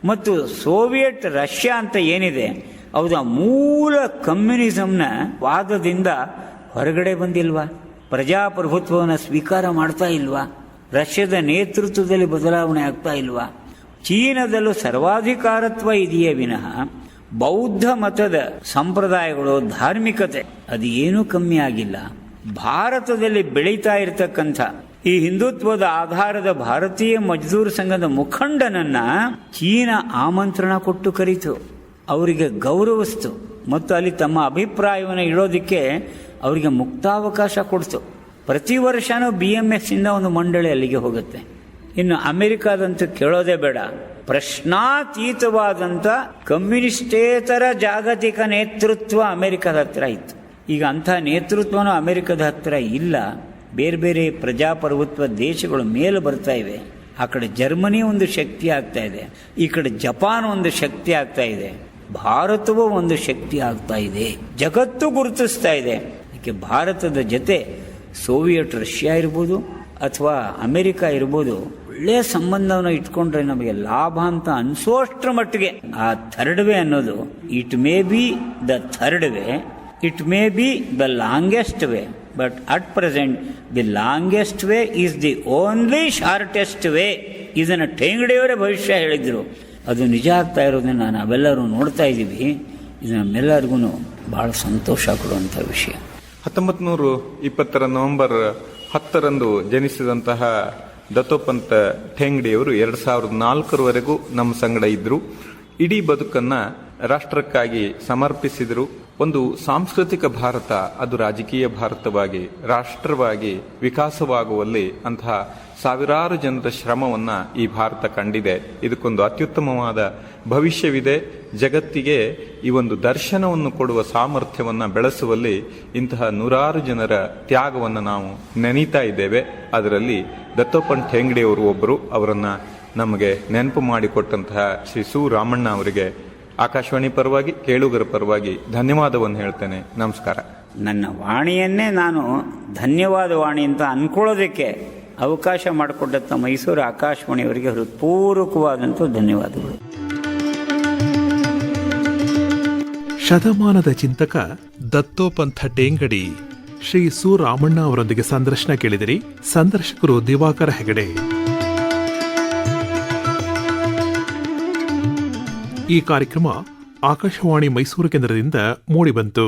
ಮತ್ತು ಸೋವಿಯೆಟ್ ರಷ್ಯಾ ಅಂತ ಏನಿದೆ ಅವರ ಮೂಲ ಕಮ್ಯುನಿಸಮ್ನ ವಾದದಿಂದ ಹೊರಗಡೆ ಬಂದಿಲ್ವಾ? ಪ್ರಜಾಪ್ರಭುತ್ವವನ್ನು ಸ್ವೀಕಾರ ಮಾಡ್ತಾ ಇಲ್ವಾ? ರಷ್ಯಾದ ನೇತೃತ್ವದಲ್ಲಿ ಬದಲಾವಣೆ ಆಗ್ತಾ ಇಲ್ವಾ? ಚೀನಾದಲ್ಲೂ ಸರ್ವಾಧಿಕಾರತ್ವ ಇದೆಯೇ ವಿನಃ, ಬೌದ್ಧ ಮತದ ಸಂಪ್ರದಾಯಗಳು, ಧಾರ್ಮಿಕತೆ ಅದು ಏನೂ ಕಮ್ಮಿ ಆಗಿಲ್ಲ. ಭಾರತದಲ್ಲಿ ಬೆಳೀತಾ ಇರತಕ್ಕಂಥ ಈ ಹಿಂದುತ್ವದ ಆಧಾರದ ಭಾರತೀಯ ಮಜ್ದೂರ್ ಸಂಘದ ಮುಖಂಡನನ್ನ ಚೀನಾ ಆಮಂತ್ರಣ ಕೊಟ್ಟು ಕರೀತು. ಅವರಿಗೆ ಗೌರವಿಸ್ತು ಮತ್ತು ಅಲ್ಲಿ ತಮ್ಮ ಅಭಿಪ್ರಾಯವನ್ನು ಇಡೋದಕ್ಕೆ ಅವರಿಗೆ ಮುಕ್ತಾವಕಾಶ ಕೊಡ್ತು. ಪ್ರತಿ ವರ್ಷನೂ ಬಿ ಎಂ ಎಸ್ ಇಂದ ಒಂದು ಮಂಡಳಿ ಅಲ್ಲಿಗೆ ಹೋಗುತ್ತೆ. ಇನ್ನು ಅಮೆರಿಕಾದಂತೂ ಕೇಳೋದೇ ಬೇಡ. ಪ್ರಶ್ನಾತೀತವಾದಂಥ ಕಮ್ಯುನಿಸ್ಟೇತರ ಜಾಗತಿಕ ನೇತೃತ್ವ ಅಮೆರಿಕದ ಹತ್ರ ಇತ್ತು. ಈಗ ಅಂಥ ನೇತೃತ್ವನೂ ಅಮೆರಿಕದ ಹತ್ರ ಇಲ್ಲ. ಬೇರೆ ಬೇರೆ ಪ್ರಜಾಪ್ರಭುತ್ವ ದೇಶಗಳು ಮೇಲೆ ಬರ್ತಾ ಇವೆ. ಆ ಕಡೆ ಜರ್ಮನಿ ಒಂದು ಶಕ್ತಿ ಆಗ್ತಾ ಇದೆ. ಈ ಕಡೆ ಜಪಾನ್ ಒಂದು ಶಕ್ತಿ ಆಗ್ತಾ ಇದೆ. ಭಾರತವೂ ಒಂದು ಶಕ್ತಿ ಆಗ್ತಾ ಇದೆ. ಜಗತ್ತು ಗುರುತಿಸ್ತಾ ಇದೆ. ಅದಕ್ಕೆ ಭಾರತದ ಜೊತೆ ಸೋವಿಯಟ್ ರಷ್ಯಾ ಇರ್ಬೋದು ಅಥವಾ ಅಮೆರಿಕ ಇರ್ಬೋದು ಒಳ್ಳೆಯ ಸಂಬಂಧವನ್ನು ಇಟ್ಕೊಂಡ್ರೆ ನಮಗೆ ಲಾಭ ಅಂತ ಅನ್ಸೋಷ್ಟ್ರ ಮಟ್ಟಿಗೆ. ಆ ಥರ್ಡ್ ವೇ ಅನ್ನೋದು, it may be the third way it may be the longest way but at present the longest way is the only shortest way ಇದನ್ನು ಟೇಂಗಡಿಯವರೇ ಭವಿಷ್ಯ ಹೇಳಿದರು. ಅದು ನಿಜ ಆಗ್ತಾ ಇರೋದನ್ನ ನಾವೆಲ್ಲರೂ ನೋಡ್ತಾ ಇದ್ದೀವಿ. ಇದು ನಮ್ಮೆಲ್ಲರಿಗೂ ಭಾಳ ಸಂತೋಷ ಕೊಡುವಂಥ ವಿಷಯ. ಹತ್ತೊಂಬತ್ತು ಇಪ್ಪತ್ತರ ನವೆಂಬರ್ ಹತ್ತರಂದು ಜನಿಸಿದಂತಹ ದತ್ತೋಪಂತ ಠೇಂಗಡಿಯವರು ಎರಡು ಸಾವಿರದ ನಾಲ್ಕರವರೆಗೂ ನಮ್ಮ ಸಂಗಡ ಇದ್ದರು ಇಡೀ ಬದುಕನ್ನು ರಾಷ್ಟ್ರಕ್ಕಾಗಿ ಸಮರ್ಪಿಸಿದರು. ಒಂದು ಸಾಂಸ್ಕೃತಿಕ ಭಾರತ ಅದು ರಾಜಕೀಯ ಭಾರತವಾಗಿ, ರಾಷ್ಟ್ರವಾಗಿ ವಿಕಾಸವಾಗುವಲ್ಲಿ ಅಂತಹ ಸಾವಿರಾರು ಜನರ ಶ್ರಮವನ್ನ ಈ ಭಾರತ ಕಂಡಿದೆ. ಇದಕ್ಕೊಂದು ಅತ್ಯುತ್ತಮವಾದ ಭವಿಷ್ಯವಿದೆ. ಜಗತ್ತಿಗೆ ಈ ಒಂದು ದರ್ಶನವನ್ನು ಕೊಡುವ ಸಾಮರ್ಥ್ಯವನ್ನ ಬೆಳೆಸುವಲ್ಲಿ ಇಂತಹ ನೂರಾರು ಜನರ ತ್ಯಾಗವನ್ನು ನಾವು ನೆನೀತಾ ಇದ್ದೇವೆ. ಅದರಲ್ಲಿ ದತ್ತೋಪನ್ ಠೇಂಗಡಿಯವರು ಒಬ್ಬರು. ಅವರನ್ನ ನಮಗೆ ನೆನಪು ಮಾಡಿಕೊಟ್ಟಂತಹ ಶ್ರೀ ಸು ರಾಮಣ್ಣ ಅವರಿಗೆ ಆಕಾಶವಾಣಿ ಪರವಾಗಿ ಕೇಳುಗರ ಪರವಾಗಿ ಧನ್ಯವಾದವನ್ನು ಹೇಳ್ತೇನೆ. ನಮಸ್ಕಾರ. ನನ್ನ ವಾಣಿಯನ್ನೇ ನಾನು ಧನ್ಯವಾದ ವಾಣಿ ಅಂತ ಅನ್ಕೊಳ್ಳೋದಕ್ಕೆ ಅವಕಾಶ ಮಾಡಿಕೊಟ್ಟಂಥ ಮೈಸೂರು ಆಕಾಶವಾಣಿಯವರಿಗೆ ಹೃತ್ಪೂರ್ವಕವಾದಂಥ ಧನ್ಯವಾದಗಳು. ಶತಮಾನದ ಚಿಂತಕ ದತ್ತೋಪಂಥ ಟೇಂಗಡಿ ಶ್ರೀ ಸು ರಾಮಣ್ಣ ಅವರೊಂದಿಗೆ ಸಂದರ್ಶನ ಕೇಳಿದಿರಿ. ಸಂದರ್ಶಕರು ದಿವಾಕರ ಹೆಗಡೆ. ಈ ಕಾರ್ಯಕ್ರಮ ಆಕಾಶವಾಣಿ ಮೈಸೂರು ಕೇಂದ್ರದಿಂದ ಮೂಡಿಬಂತು.